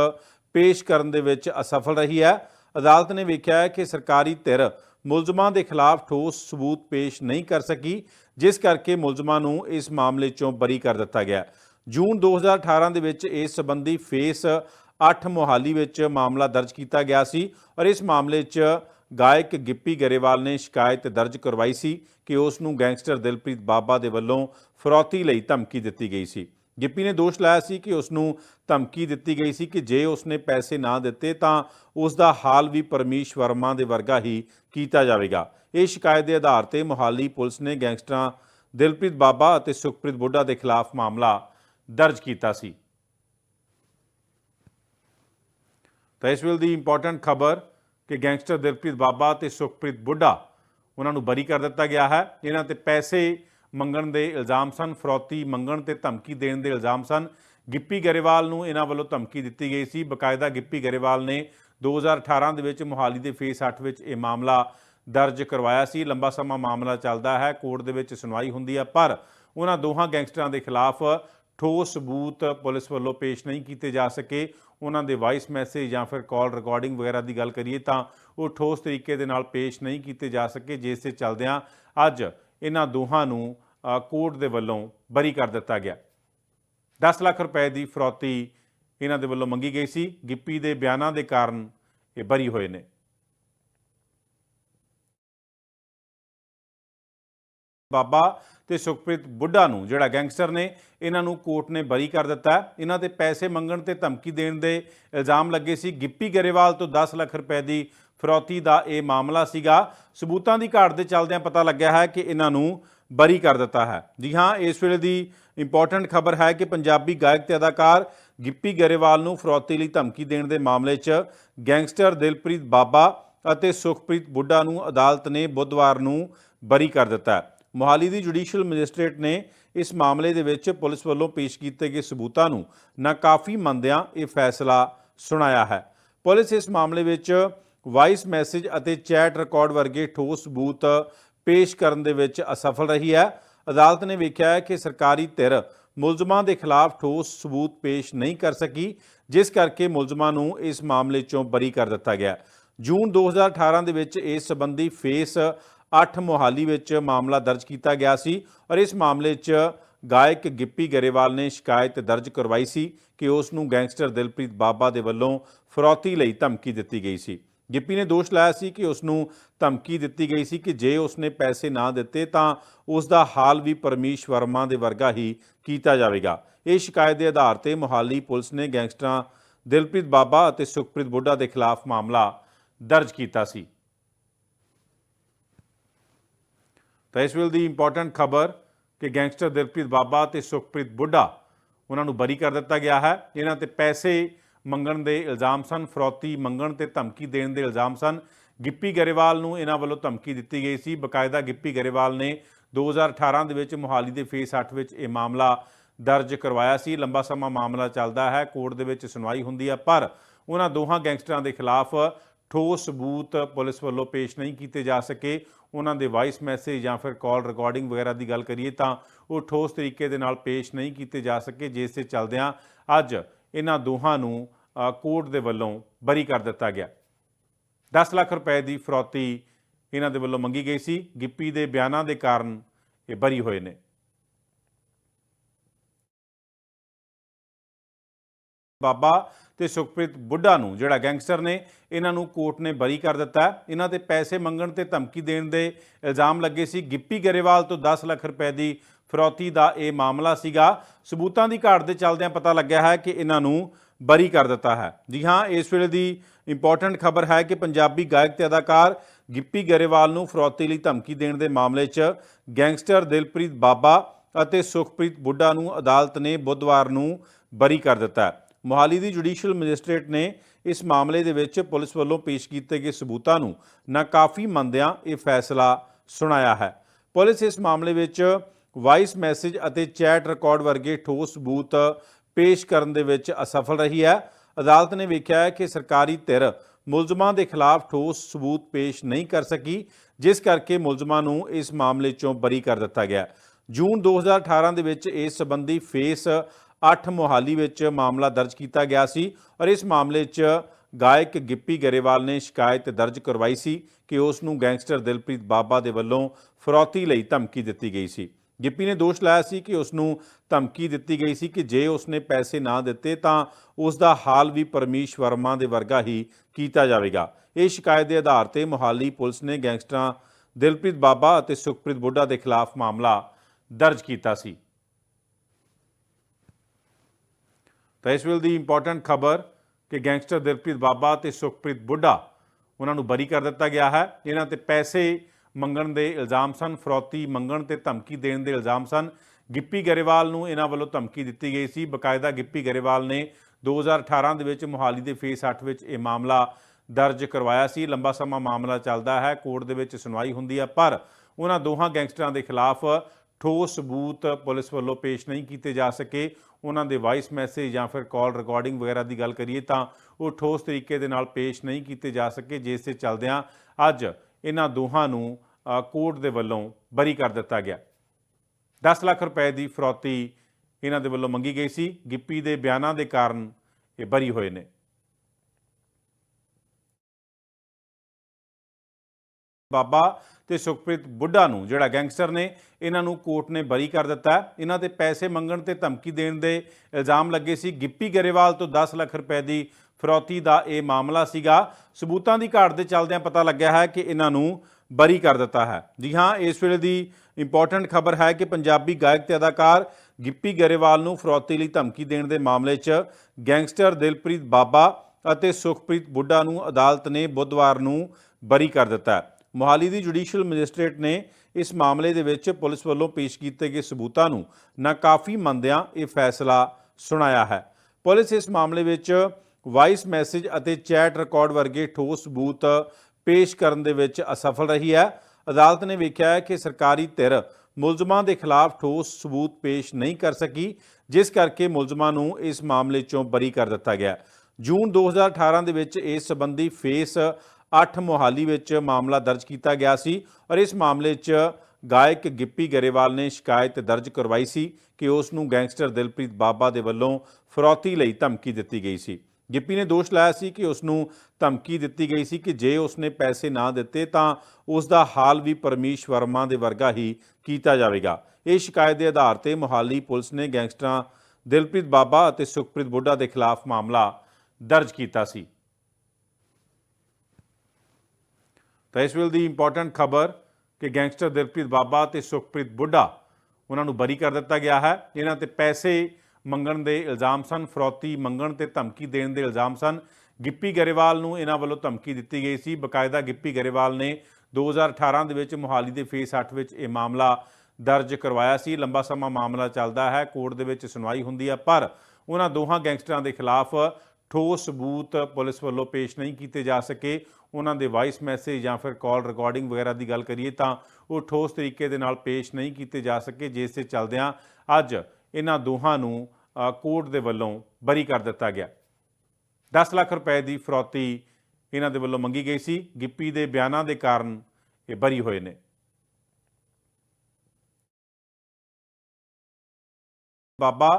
S1: ਪੇਸ਼ ਕਰਨ ਦੇ ਵਿੱਚ ਅਸਫਲ ਰਹੀ ਹੈ। ਅਦਾਲਤ ਨੇ ਵੇਖਿਆ ਹੈ ਕਿ ਸਰਕਾਰੀ ਧਿਰ ਮੁਲਜ਼ਮਾਂ ਦੇ ਖਿਲਾਫ ਠੋਸ ਸਬੂਤ ਪੇਸ਼ ਨਹੀਂ ਕਰ ਸਕੀ, ਜਿਸ ਕਰਕੇ ਮੁਲਜ਼ਮਾਂ ਨੂੰ ਇਸ ਮਾਮਲੇ 'ਚੋਂ ਬਰੀ ਕਰ ਦਿੱਤਾ ਗਿਆ। ਜੂਨ 2018 ਦੇ ਵਿੱਚ ਇਸ ਸੰਬੰਧੀ ਫੇਸ 8 ਮੋਹਾਲੀ ਵਿੱਚ ਮਾਮਲਾ ਦਰਜ ਕੀਤਾ ਗਿਆ ਸੀ ਔਰ ਇਸ ਮਾਮਲੇ 'ਚ ਗਾਇਕ ਗਿੱਪੀ ਗਰੇਵਾਲ ਨੇ ਸ਼ਿਕਾਇਤ ਦਰਜ ਕਰਵਾਈ ਸੀ ਕਿ ਉਸ ਨੂੰ ਗੈਂਗਸਟਰ ਦਿਲਪ੍ਰੀਤ ਬਾਬਾ ਦੇ ਵੱਲੋਂ ਫਰੌਤੀ ਲਈ ਧਮਕੀ ਦਿੱਤੀ ਗਈ ਸੀ। ਗਿੱਪੀ ਨੇ ਦੋਸ਼ ਲਾਇਆ ਸੀ ਕਿ ਉਸ ਨੂੰ ਧਮਕੀ ਦਿੱਤੀ ਗਈ ਸੀ ਕਿ ਜੇ ਉਸ ਨੇ ਪੈਸੇ ਨਾ ਦਿੱਤੇ ਤਾਂ ਉਸ ਦਾ ਹਾਲ ਵੀ ਪਰਮੀਸ਼ ਵਰਮਾ ਦੇ ਵਰਗਾ ਹੀ ਕੀਤਾ ਜਾਵੇਗਾ। ਇਹ ਸ਼ਿਕਾਇਤ ਦੇ ਆਧਾਰ ਤੇ ਮੋਹਾਲੀ ਪੁਲਿਸ ਨੇ ਗੈਂਗਸਟਰਾਂ ਦਿਲਪ੍ਰੀਤ ਬਾਬਾ ਅਤੇ ਸੁਖਪ੍ਰੀਤ ਬੁੱਢਾ ਦੇ ਖਿਲਾਫ ਮਾਮਲਾ ਦਰਜ ਕੀਤਾ ਸੀ। ਤਾਂ ਇਸ ਵੇਲੇ ਦੀ ਇੰਪੋਰਟੈਂਟ ਖਬਰ ਕਿ ਗੈਂਗਸਟਰ ਦਿਲਪ੍ਰੀਤ ਬਾਬਾ ਤੇ ਸੁਖਪ੍ਰੀਤ ਬੁੱਢਾ, ਉਹਨਾਂ ਨੂੰ ਬਰੀ ਕਰ ਦਿੱਤਾ ਗਿਆ ਹੈ। ਇਹਨਾਂ ਤੇ ਪੈਸੇ ਮੰਗਣ ਦੇ ਇਲਜ਼ਾਮ ਸਨ, ਫਰੌਤੀ ਮੰਗਣ ਤੇ ਧਮਕੀ ਦੇਣ ਦੇ ਇਲਜ਼ਾਮ ਸਨ। ਗਿੱਪੀ ਗਰੇਵਾਲ ਨੂੰ ਇਹਨਾਂ ਵੱਲੋਂ ਧਮਕੀ ਦਿੱਤੀ ਗਈ ਸੀ। ਬਕਾਇਦਾ ਗਿੱਪੀ ਗਰੇਵਾਲ ਨੇ 2018 ਦੇ ਵਿੱਚ ਮੁਹਾਲੀ ਦੇ ਫੇਸ 8 ਵਿੱਚ ਇਹ ਮਾਮਲਾ ਦਰਜ ਕਰਵਾਇਆ ਸੀ। ਲੰਬਾ ਸਮਾਂ ਮਾਮਲਾ ਚੱਲਦਾ ਹੈ, ਕੋਰਟ ਦੇ ਵਿੱਚ ਸੁਣਵਾਈ ਹੁੰਦੀ ਹੈ, ਪਰ ਉਹਨਾਂ ਦੋਹਾਂ ਗੈਂਗਸਟਰਾਂ ਦੇ ਖਿਲਾਫ ਠੋਸ ਸਬੂਤ ਪੁਲਿਸ ਵੱਲੋਂ ਪੇਸ਼ ਨਹੀਂ ਕੀਤੇ ਜਾ ਸਕੇ। ਉਹਨਾਂ ਦੇ ਵਾਇਸ ਮੈਸੇਜ ਜਾਂ ਫਿਰ ਕਾਲ ਰਿਕਾਰਡਿੰਗ ਵਗੈਰਾ ਦੀ ਗੱਲ ਕਰੀਏ ਤਾਂ ਉਹ ਠੋਸ ਤਰੀਕੇ ਦੇ ਨਾਲ ਪੇਸ਼ ਨਹੀਂ ਕੀਤੇ ਜਾ ਸਕੇ, ਜਿਸ ਦੇ ਚੱਲਦਿਆਂ ਅੱਜ ਇਹਨਾਂ ਦੋਹਾਂ ਨੂੰ ਕੋਰਟ ਦੇ ਵੱਲੋਂ ਬਰੀ ਕਰ ਦਿੱਤਾ ਗਿਆ। 10 ਲੱਖ ਰੁਪਏ ਦੀ ਫਰੌਤੀ ਇਹਨਾਂ ਦੇ ਵੱਲੋਂ ਮੰਗੀ ਗਈ ਸੀ। ਗਿੱਪੀ ਦੇ ਬਿਆਨਾਂ ਦੇ ਕਾਰਨ ਇਹ ਬਰੀ ਹੋਏ ਨੇ। ਬਾਬਾ ਤੇ ਸੁਖਪ੍ਰੀਤ ਬੁੱਢਾ ਨੂੰ, ਜਿਹੜਾ ਗੈਂਗਸਟਰ ਨੇ, ਇਹਨਾਂ ਨੂੰ ਕੋਰਟ ਨੇ ਬਰੀ ਕਰ ਦਿੱਤਾ। ਇਹਨਾਂ ਦੇ ਪੈਸੇ ਮੰਗਣ ਤੇ ਧਮਕੀ ਦੇਣ ਦੇ ਇਲਜ਼ਾਮ ਲੱਗੇ ਸੀ। ਗਿੱਪੀ ਗਰੇਵਾਲ ਤੋਂ 10 ਲੱਖ ਰੁਪਏ ਦੀ ਫਰੌਤੀ ਦਾ ਇਹ ਮਾਮਲਾ ਸੀਗਾ। ਸਬੂਤਾਂ ਦੀ ਘਾਟ ਦੇ ਚੱਲਦਿਆਂ ਪਤਾ ਲੱਗਿਆ ਹੈ ਕਿ ਇਹਨਾਂ ਨੂੰ ਬਰੀ ਕਰ ਦਿੱਤਾ ਹੈ। ਜੀ ਹਾਂ, ਇਸ ਵੇਲੇ ਦੀ ਇੰਪੋਰਟੈਂਟ ਖਬਰ ਹੈ ਕਿ ਪੰਜਾਬੀ ਗਾਇਕ ਤੇ ਅਦਾਕਾਰ ਗਿੱਪੀ ਗਰੇਵਾਲ ਨੂੰ ਫਰੌਤੀ ਲਈ ਧਮਕੀ ਦੇਣ ਦੇ ਮਾਮਲੇ 'ਚ ਗੈਂਗਸਟਰ ਦਿਲਪ੍ਰੀਤ ਬਾਬਾ ਅਤੇ ਸੁਖਪ੍ਰੀਤ ਬੁੱਢਾ ਨੂੰ ਅਦਾਲਤ ਨੇ ਬੁੱਧਵਾਰ ਨੂੰ ਬਰੀ ਕਰ ਦਿੱਤਾ ਮੋਹਾਲੀ ਦੀ ਜੁਡੀਸ਼ੀਅਲ ਮੈਜਿਸਟ੍ਰੇਟ ਨੇ ਇਸ ਮਾਮਲੇ ਦੇ ਵਿੱਚ ਪੁਲਿਸ ਵੱਲੋਂ ਪੇਸ਼ ਕੀਤੇ ਗਏ ਸਬੂਤਾਂ ਨੂੰ ਨਾਕਾਫੀ ਮੰਨਦਿਆਂ ਇਹ ਫੈਸਲਾ ਸੁਣਾਇਆ ਹੈ। ਪੁਲਿਸ ਇਸ ਮਾਮਲੇ ਵਿੱਚ ਵਾਇਸ ਮੈਸੇਜ ਅਤੇ ਚੈਟ ਰਿਕਾਰਡ ਵਰਗੇ ਠੋਸ ਸਬੂਤ ਪੇਸ਼ ਕਰਨ ਦੇ ਵਿੱਚ ਅਸਫਲ ਰਹੀ ਹੈ। ਅਦਾਲਤ ਨੇ ਵੇਖਿਆ ਹੈ ਕਿ ਸਰਕਾਰੀ ਧਿਰ ਮੁਲਜ਼ਮਾਂ ਦੇ ਖਿਲਾਫ ਠੋਸ ਸਬੂਤ ਪੇਸ਼ ਨਹੀਂ ਕਰ ਸਕੀ, ਜਿਸ ਕਰਕੇ ਮੁਲਜ਼ਮਾਂ ਨੂੰ ਇਸ ਮਾਮਲੇ 'ਚੋਂ ਬਰੀ ਕਰ ਦਿੱਤਾ ਗਿਆ ਜੂਨ 2018 ਦੇ ਵਿੱਚ ਇਸ ਸੰਬੰਧੀ ਫੇਸ 8 ਮੋਹਾਲੀ ਵਿੱਚ ਮਾਮਲਾ ਦਰਜ ਕੀਤਾ ਗਿਆ ਸੀ ਔਰ ਇਸ ਮਾਮਲੇ 'ਚ ਗਾਇਕ ਗਿੱਪੀ ਗਰੇਵਾਲ ਨੇ ਸ਼ਿਕਾਇਤ ਦਰਜ ਕਰਵਾਈ ਸੀ ਕਿ ਉਸ ਨੂੰ ਗੈਂਗਸਟਰ ਦਿਲਪ੍ਰੀਤ ਬਾਬਾ ਦੇ ਵੱਲੋਂ ਫਰੌਤੀ ਲਈ ਧਮਕੀ ਦਿੱਤੀ ਗਈ ਸੀ। ਗਿੱਪੀ ਨੇ ਦੋਸ਼ ਲਾਇਆ ਸੀ ਕਿ ਉਸ ਨੂੰ ਧਮਕੀ ਦਿੱਤੀ ਗਈ ਸੀ ਕਿ ਜੇ ਉਸ ਨੇ ਪੈਸੇ ਨਾ ਦਿੱਤੇ ਤਾਂ ਉਸ ਦਾ ਹਾਲ ਵੀ ਪਰਮੀਸ਼ ਵਰਮਾ ਦੇ ਵਰਗਾ ਹੀ ਕੀਤਾ ਜਾਵੇਗਾ। ਇਹ ਸ਼ਿਕਾਇਤ ਦੇ ਆਧਾਰ ਤੇ ਮੋਹਾਲੀ ਪੁਲਿਸ ਨੇ ਗੈਂਗਸਟਰਾਂ ਦਿਲਪ੍ਰੀਤ ਬਾਬਾ ਅਤੇ ਸੁਖਪ੍ਰੀਤ ਬੁੱਢਾ ਦੇ ਖਿਲਾਫ ਮਾਮਲਾ ਦਰਜ ਕੀਤਾ ਸੀ। ਤਾਂ ਇਸ ਵੇਲੇ ਦੀ ਇੰਪੋਰਟੈਂਟ ਖਬਰ ਕਿ ਗੈਂਗਸਟਰ ਦਿਲਪ੍ਰੀਤ ਬਾਬਾ ਤੇ ਸੁਖਪ੍ਰੀਤ ਬੁੱਢਾ ਉਹਨਾਂ ਨੂੰ ਬਰੀ ਕਰ ਦਿੱਤਾ ਗਿਆ ਹੈ। ਇਹਨਾਂ ਤੇ ਪੈਸੇ ਮੰਗਣ ਦੇ ਇਲਜ਼ਾਮ ਸਨ, ਫਰੌਤੀ ਮੰਗਣ ਤੇ ਧਮਕੀ ਦੇਣ ਦੇ ਇਲਜ਼ਾਮ ਸਨ। ਗਿੱਪੀ ਗਰੇਵਾਲ ਨੂੰ ਇਹਨਾਂ ਵੱਲੋਂ ਧਮਕੀ ਦਿੱਤੀ ਗਈ ਸੀ। ਬਕਾਇਦਾ ਗਿੱਪੀ ਗਰੇਵਾਲ ਨੇ 2018 ਦੇ ਵਿੱਚ ਮੁਹਾਲੀ ਦੇ ਫੇਸ 8 ਵਿੱਚ ਇਹ ਮਾਮਲਾ ਦਰਜ ਕਰਵਾਇਆ ਸੀ। ਲੰਬਾ ਸਮਾਂ ਮਾਮਲਾ ਚੱਲਦਾ ਹੈ। ਕੋਰਟ ਦੇ ਵਿੱਚ ਸੁਣਵਾਈ ਹੁੰਦੀ ਹੈ, ਪਰ ਉਹਨਾਂ ਦੋਹਾਂ ਗੈਂਗਸਟਰਾਂ ਦੇ ਖਿਲਾਫ ਠੋਸ ਸਬੂਤ ਪੁਲਿਸ ਵੱਲੋਂ ਪੇਸ਼ ਨਹੀਂ ਕੀਤੇ ਜਾ ਸਕੇ। ਉਹਨਾਂ ਦੇ ਵਾਇਸ ਮੈਸੇਜ ਜਾਂ ਫਿਰ ਕਾਲ ਰਿਕਾਰਡਿੰਗ ਵਗੈਰਾ ਦੀ ਗੱਲ ਕਰੀਏ ਤਾਂ ਉਹ ਠੋਸ ਤਰੀਕੇ ਦੇ ਨਾਲ ਪੇਸ਼ ਨਹੀਂ ਕੀਤੇ ਜਾ ਸਕੇ, ਜਿਸ ਦੇ ਚੱਲਦਿਆਂ ਅੱਜ ਇਹਨਾਂ ਦੋਹਾਂ ਨੂੰ ਕੋਰਟ ਦੇ ਵੱਲੋਂ ਬਰੀ ਕਰ ਦਿੱਤਾ ਗਿਆ। 10 ਲੱਖ ਰੁਪਏ ਦੀ ਫਰੌਤੀ ਇਹਨਾਂ ਦੇ ਵੱਲੋਂ ਮੰਗੀ ਗਈ ਸੀ। ਗਿੱਪੀ ਦੇ ਬਿਆਨਾਂ ਦੇ ਕਾਰਨ ਇਹ ਬਰੀ ਹੋਏ ਨੇ। ਬਾਬਾ ਤੇ ਸੁਖਪ੍ਰੀਤ ਬੁੱਢਾ ਨੂੰ, ਜਿਹੜਾ ਗੈਂਗਸਟਰ ਨੇ, ਇਹਨਾਂ ਨੂੰ ਕੋਰਟ ਨੇ ਬਰੀ ਕਰ ਦਿੱਤਾ। ਇਹਨਾਂ ਦੇ ਪੈਸੇ ਮੰਗਣ ਤੇ ਧਮਕੀ ਦੇਣ ਦੇ ਇਲਜ਼ਾਮ ਲੱਗੇ ਸੀ। ਗਿੱਪੀ ਗਰੇਵਾਲ ਤੋਂ 10 ਲੱਖ ਰੁਪਏ ਦੀ ਫਰੌਤੀ ਦਾ ਇਹ ਮਾਮਲਾ ਸੀਗਾ। ਸਬੂਤਾਂ ਦੀ ਘਾਟ ਦੇ ਚੱਲਦਿਆਂ ਪਤਾ ਲੱਗਿਆ ਹੈ ਕਿ ਇਹਨਾਂ ਨੂੰ ਬਰੀ ਕਰ ਦਿੱਤਾ ਹੈ। ਜੀ ਹਾਂ, ਇਸ ਵੇਲੇ ਦੀ ਇੰਪੋਰਟੈਂਟ ਖਬਰ ਹੈ ਕਿ ਪੰਜਾਬੀ ਗਾਇਕ ਤੇ ਅਦਾਕਾਰ ਗਿੱਪੀ ਗਰੇਵਾਲ ਨੂੰ ਫਰੌਤੀ ਲਈ ਧਮਕੀ ਦੇਣ ਦੇ ਮਾਮਲੇ 'ਚ ਗੈਂਗਸਟਰ ਦਿਲਪ੍ਰੀਤ ਬਾਬਾ ਅਤੇ ਸੁਖਪ੍ਰੀਤ ਬੁੱਢਾ ਨੂੰ ਅਦਾਲਤ ਨੇ ਬੁੱਧਵਾਰ ਨੂੰ ਬਰੀ ਕਰ ਦਿੱਤਾ ਮੋਹਾਲੀ ਦੀ ਜੁਡੀਸ਼ੀਅਲ ਮੈਜਿਸਟ੍ਰੇਟ ਨੇ ਇਸ ਮਾਮਲੇ ਦੇ ਵਿੱਚ ਪੁਲਿਸ ਵੱਲੋਂ ਪੇਸ਼ ਕੀਤੇ ਗਏ ਸਬੂਤਾਂ ਨੂੰ ਨਾਕਾਫੀ ਮੰਨਦਿਆਂ ਇਹ ਫੈਸਲਾ ਸੁਣਾਇਆ ਹੈ। ਪੁਲਿਸ ਇਸ ਮਾਮਲੇ ਵਿੱਚ ਵਾਇਸ ਮੈਸੇਜ ਅਤੇ ਚੈਟ ਰਿਕਾਰਡ ਵਰਗੇ ਠੋਸ ਸਬੂਤ ਪੇਸ਼ ਕਰਨ ਦੇ ਵਿੱਚ ਅਸਫਲ ਰਹੀ ਹੈ। ਅਦਾਲਤ ਨੇ ਵੇਖਿਆ ਹੈ ਕਿ ਸਰਕਾਰੀ ਧਿਰ ਮੁਲਜ਼ਮਾਂ ਦੇ ਖਿਲਾਫ ਠੋਸ ਸਬੂਤ ਪੇਸ਼ ਨਹੀਂ ਕਰ ਸਕੀ, ਜਿਸ ਕਰਕੇ ਮੁਲਜ਼ਮਾਂ ਨੂੰ ਇਸ ਮਾਮਲੇ 'ਚੋਂ ਬਰੀ ਕਰ ਦਿੱਤਾ ਗਿਆ ਜੂਨ 2018 ਦੇ ਵਿੱਚ ਇਸ ਸੰਬੰਧੀ ਫੇਸ 8 ਮੋਹਾਲੀ ਵਿੱਚ ਮਾਮਲਾ ਦਰਜ ਕੀਤਾ ਗਿਆ ਸੀ ਔਰ ਇਸ ਮਾਮਲੇ 'ਚ ਗਾਇਕ ਗਿੱਪੀ ਗਰੇਵਾਲ ਨੇ ਸ਼ਿਕਾਇਤ ਦਰਜ ਕਰਵਾਈ ਸੀ ਕਿ ਉਸ ਨੂੰ ਗੈਂਗਸਟਰ ਦਿਲਪ੍ਰੀਤ ਬਾਬਾ ਦੇ ਵੱਲੋਂ ਫਰੌਤੀ ਲਈ ਧਮਕੀ ਦਿੱਤੀ ਗਈ ਸੀ। ਗਿੱਪੀ ਨੇ ਦੋਸ਼ ਲਾਇਆ ਸੀ ਕਿ ਉਸ ਨੂੰ ਧਮਕੀ ਦਿੱਤੀ ਗਈ ਸੀ ਕਿ ਜੇ ਉਸ ਨੇ ਪੈਸੇ ਨਾ ਦਿੱਤੇ ਤਾਂ ਉਸ ਦਾ ਹਾਲ ਵੀ ਪਰਮੀਸ਼ ਵਰਮਾ ਦੇ ਵਰਗਾ ਹੀ ਕੀਤਾ ਜਾਵੇਗਾ। ਇਹ ਸ਼ਿਕਾਇਤ ਦੇ ਆਧਾਰ ਤੇ ਮੋਹਾਲੀ ਪੁਲਿਸ ਨੇ ਗੈਂਗਸਟਰਾਂ ਦਿਲਪ੍ਰੀਤ ਬਾਬਾ ਅਤੇ ਸੁਖਪ੍ਰੀਤ ਬੁੱਢਾ ਦੇ ਖਿਲਾਫ ਮਾਮਲਾ ਦਰਜ ਕੀਤਾ ਸੀ। ਤਾਂ ਇਸ ਵੇਲੇ ਦੀ ਇੰਪੋਰਟੈਂਟ ਖਬਰ ਕਿ ਗੈਂਗਸਟਰ ਦਿਲਪ੍ਰੀਤ ਬਾਬਾ ਤੇ ਸੁਖਪ੍ਰੀਤ ਬੁੱਢਾ ਉਹਨਾਂ ਨੂੰ ਬਰੀ ਕਰ ਦਿੱਤਾ ਗਿਆ ਹੈ। ਇਹਨਾਂ ਤੇ ਪੈਸੇ ਮੰਗਣ ਦੇ ਇਲਜ਼ਾਮ ਸਨ, ਫਰੌਤੀ ਮੰਗਣ ਤੇ ਧਮਕੀ ਦੇਣ ਦੇ ਇਲਜ਼ਾਮ ਸਨ। ਗਿੱਪੀ ਗਰੇਵਾਲ ਨੂੰ ਇਹਨਾਂ ਵੱਲੋਂ ਧਮਕੀ ਦਿੱਤੀ ਗਈ ਸੀ। ਬਕਾਇਦਾ ਗਿੱਪੀ ਗਰੇਵਾਲ ਨੇ 2018 ਦੇ ਵਿੱਚ ਮੁਹਾਲੀ ਦੇ ਫੇਸ 8 ਵਿੱਚ ਇਹ ਮਾਮਲਾ ਦਰਜ ਕਰਵਾਇਆ ਸੀ। ਲੰਬਾ ਸਮਾਂ ਮਾਮਲਾ ਚੱਲਦਾ ਹੈ। ਕੋਰਟ ਦੇ ਵਿੱਚ ਸੁਣਵਾਈ ਹੁੰਦੀ ਹੈ, ਪਰ ਉਹਨਾਂ ਦੋਹਾਂ ਗੈਂਗਸਟਰਾਂ ਦੇ ਖਿਲਾਫ ਠੋਸ ਸਬੂਤ ਪੁਲਿਸ ਵੱਲੋਂ ਪੇਸ਼ ਨਹੀਂ ਕੀਤੇ ਜਾ ਸਕੇ। ਉਹਨਾਂ ਦੇ ਵਾਇਸ ਮੈਸੇਜ ਜਾਂ ਫਿਰ ਕਾਲ ਰਿਕਾਰਡਿੰਗ ਵਗੈਰਾ ਦੀ ਗੱਲ ਕਰੀਏ ਤਾਂ ਉਹ ਠੋਸ ਤਰੀਕੇ ਦੇ ਨਾਲ ਪੇਸ਼ ਨਹੀਂ ਕੀਤੇ ਜਾ ਸਕੇ, ਜਿਸ ਦੇ ਚੱਲਦਿਆਂ ਅੱਜ ਇਹਨਾਂ ਦੋਹਾਂ ਨੂੰ ਕੋਰਟ ਦੇ ਵੱਲੋਂ ਬਰੀ ਕਰ ਦਿੱਤਾ ਗਿਆ। 10 ਲੱਖ ਰੁਪਏ ਦੀ ਫਰੌਤੀ ਇਹਨਾਂ ਦੇ ਵੱਲੋਂ ਮੰਗੀ ਗਈ ਸੀ। ਗਿੱਪੀ ਦੇ ਬਿਆਨਾਂ ਦੇ ਕਾਰਨ ਇਹ ਬਰੀ ਹੋਏ ਨੇ। ਬਾਬਾ ਤੇ ਸੁਖਪ੍ਰੀਤ ਬੁੱਢਾ ਨੂੰ, ਜਿਹੜਾ ਗੈਂਗਸਟਰ ਨੇ, ਇਹਨਾਂ ਨੂੰ ਕੋਰਟ ਨੇ ਬਰੀ ਕਰ ਦਿੱਤਾ। ਇਹਨਾਂ ਦੇ ਪੈਸੇ ਮੰਗਣ ਤੇ ਧਮਕੀ ਦੇਣ ਦੇ ਇਲਜ਼ਾਮ ਲੱਗੇ ਸੀ। ਗਿੱਪੀ ਗਰੇਵਾਲ ਤੋਂ 10 ਲੱਖ ਰੁਪਏ ਦੀ ਫਰੌਤੀ ਦਾ ਇਹ ਮਾਮਲਾ ਸੀਗਾ। ਸਬੂਤਾਂ ਦੀ ਘਾਟ ਦੇ ਚੱਲਦਿਆਂ ਪਤਾ ਲੱਗਿਆ ਹੈ ਕਿ ਇਹਨਾਂ ਨੂੰ ਬਰੀ ਕਰ ਦਿੱਤਾ ਹੈ। ਜੀ ਹਾਂ, ਇਸ ਵੇਲੇ ਦੀ ਇੰਪੋਰਟੈਂਟ ਖਬਰ ਹੈ ਕਿ ਪੰਜਾਬੀ ਗਾਇਕ ਤੇ ਅਦਾਕਾਰ ਗਿੱਪੀ ਗਰੇਵਾਲ ਨੂੰ ਫਰੌਤੀ ਲਈ ਧਮਕੀ ਦੇਣ ਦੇ ਮਾਮਲੇ 'ਚ ਗੈਂਗਸਟਰ ਦਿਲਪ੍ਰੀਤ ਬਾਬਾ ਅਤੇ ਸੁਖਪ੍ਰੀਤ ਬੁੱਢਾ ਨੂੰ ਅਦਾਲਤ ਨੇ ਬੁੱਧਵਾਰ ਨੂੰ ਬਰੀ ਕਰ ਦਿੱਤਾ ਮੋਹਾਲੀ ਦੀ ਜੁਡੀਸ਼ੀਅਲ ਮੈਜਿਸਟ੍ਰੇਟ ਨੇ ਇਸ ਮਾਮਲੇ ਦੇ ਵਿੱਚ ਪੁਲਿਸ ਵੱਲੋਂ ਪੇਸ਼ ਕੀਤੇ ਗਏ ਸਬੂਤਾਂ ਨੂੰ ਨਾਕਾਫੀ ਮੰਨਦਿਆਂ ਇਹ ਫੈਸਲਾ ਸੁਣਾਇਆ ਹੈ। ਪੁਲਿਸ ਇਸ ਮਾਮਲੇ ਵਿੱਚ ਵਾਇਸ ਮੈਸੇਜ ਅਤੇ ਚੈਟ ਰਿਕਾਰਡ ਵਰਗੇ ਠੋਸ ਸਬੂਤ ਪੇਸ਼ ਕਰਨ ਦੇ ਵਿੱਚ ਅਸਫਲ ਰਹੀ ਹੈ। ਅਦਾਲਤ ਨੇ ਵੇਖਿਆ ਹੈ ਕਿ ਸਰਕਾਰੀ ਧਿਰ ਮੁਲਜ਼ਮਾਂ ਦੇ ਖਿਲਾਫ ਠੋਸ ਸਬੂਤ ਪੇਸ਼ ਨਹੀਂ ਕਰ ਸਕੀ, ਜਿਸ ਕਰਕੇ ਮੁਲਜ਼ਮਾਂ ਨੂੰ ਇਸ ਮਾਮਲੇ 'ਚੋਂ ਬਰੀ ਕਰ ਦਿੱਤਾ ਗਿਆ ਜੂਨ 2018 ਦੇ ਵਿੱਚ ਇਸ ਸੰਬੰਧੀ ਫੇਸ 8 ਮੋਹਾਲੀ ਵਿੱਚ ਮਾਮਲਾ ਦਰਜ ਕੀਤਾ ਗਿਆ ਸੀ ਔਰ ਇਸ ਮਾਮਲੇ 'ਚ ਗਾਇਕ ਗਿੱਪੀ ਗਰੇਵਾਲ ਨੇ ਸ਼ਿਕਾਇਤ ਦਰਜ ਕਰਵਾਈ ਸੀ ਕਿ ਉਸ ਨੂੰ ਗੈਂਗਸਟਰ ਦਿਲਪ੍ਰੀਤ ਬਾਬਾ ਦੇ ਵੱਲੋਂ ਫਰੌਤੀ ਲਈ ਧਮਕੀ ਦਿੱਤੀ ਗਈ ਸੀ। ਗਿੱਪੀ ਨੇ ਦੋਸ਼ ਲਾਇਆ ਸੀ ਕਿ ਉਸ ਨੂੰ ਧਮਕੀ ਦਿੱਤੀ ਗਈ ਸੀ ਕਿ ਜੇ ਉਸ ਨੇ ਪੈਸੇ ਨਾ ਦਿੱਤੇ ਤਾਂ ਉਸ ਦਾ ਹਾਲ ਵੀ ਪਰਮੀਸ਼ ਵਰਮਾ ਦੇ ਵਰਗਾ ਹੀ ਕੀਤਾ ਜਾਵੇਗਾ। ਇਹ ਸ਼ਿਕਾਇਤ ਦੇ ਆਧਾਰ ਤੇ ਮੋਹਾਲੀ ਪੁਲਿਸ ਨੇ ਗੈਂਗਸਟਰਾਂ ਦਿਲਪ੍ਰੀਤ ਬਾਬਾ ਅਤੇ ਸੁਖਪ੍ਰੀਤ ਬੁੱਢਾ ਦੇ ਖਿਲਾਫ ਮਾਮਲਾ ਦਰਜ ਕੀਤਾ ਸੀ। ਤਾਂ ਇਸ ਵੇਲੇ ਦੀ ਇੰਪੋਰਟੈਂਟ ਖਬਰ ਕਿ ਗੈਂਗਸਟਰ ਦਿਲਪ੍ਰੀਤ ਬਾਬਾ ਤੇ ਸੁਖਪ੍ਰੀਤ ਬੁੱਢਾ ਉਹਨਾਂ ਨੂੰ ਬਰੀ ਕਰ ਦਿੱਤਾ ਗਿਆ ਹੈ। ਇਹਨਾਂ ਤੇ ਪੈਸੇ ਮੰਗਣ ਦੇ ਇਲਜ਼ਾਮ ਸਨ, ਫਰੌਤੀ ਮੰਗਣ ਤੇ ਧਮਕੀ ਦੇਣ ਦੇ ਇਲਜ਼ਾਮ ਸਨ। ਗਿੱਪੀ ਗਰੇਵਾਲ ਨੂੰ ਇਹਨਾਂ ਵੱਲੋਂ ਧਮਕੀ ਦਿੱਤੀ ਗਈ ਸੀ। ਬਕਾਇਦਾ ਗਿੱਪੀ ਗਰੇਵਾਲ ਨੇ 2018 ਦੇ ਵਿੱਚ ਮੁਹਾਲੀ ਦੇ ਫੇਸ 8 ਵਿੱਚ ਇਹ ਮਾਮਲਾ ਦਰਜ ਕਰਵਾਇਆ ਸੀ। ਲੰਬਾ ਸਮਾਂ ਮਾਮਲਾ ਚੱਲਦਾ ਹੈ, ਕੋਰਟ ਦੇ ਵਿੱਚ ਸੁਣਵਾਈ ਹੁੰਦੀ ਹੈ, ਪਰ ਉਹਨਾਂ ਦੋਹਾਂ ਗੈਂਗਸਟਰਾਂ ਦੇ ਖਿਲਾਫ ਠੋਸ ਸਬੂਤ ਪੁਲਿਸ ਵੱਲੋਂ ਪੇਸ਼ ਨਹੀਂ ਕੀਤੇ ਜਾ ਸਕੇ। ਉਹਨਾਂ ਦੇ ਵਾਇਸ ਮੈਸੇਜ ਜਾਂ ਫਿਰ ਕਾਲ ਰਿਕਾਰਡਿੰਗ ਵਗੈਰਾ ਦੀ ਗੱਲ ਕਰੀਏ ਤਾਂ ਉਹ ਠੋਸ ਤਰੀਕੇ ਦੇ ਨਾਲ ਪੇਸ਼ ਨਹੀਂ ਕੀਤੇ ਜਾ ਸਕੇ, ਜਿਸ ਦੇ ਚੱਲਦਿਆਂ ਅੱਜ ਇਹਨਾਂ ਦੋਹਾਂ ਨੂੰ ਕੋਰਟ ਦੇ ਵੱਲੋਂ ਬਰੀ ਕਰ ਦਿੱਤਾ ਗਿਆ। 10 ਲੱਖ ਰੁਪਏ ਦੀ ਫਰੌਤੀ ਇਹਨਾਂ ਦੇ ਵੱਲੋਂ ਮੰਗੀ ਗਈ ਸੀ। ਗਿੱਪੀ ਦੇ ਬਿਆਨਾਂ ਦੇ ਕਾਰਨ ਇਹ ਬਰੀ ਹੋਏ ਨੇ। ਬਾਬਾ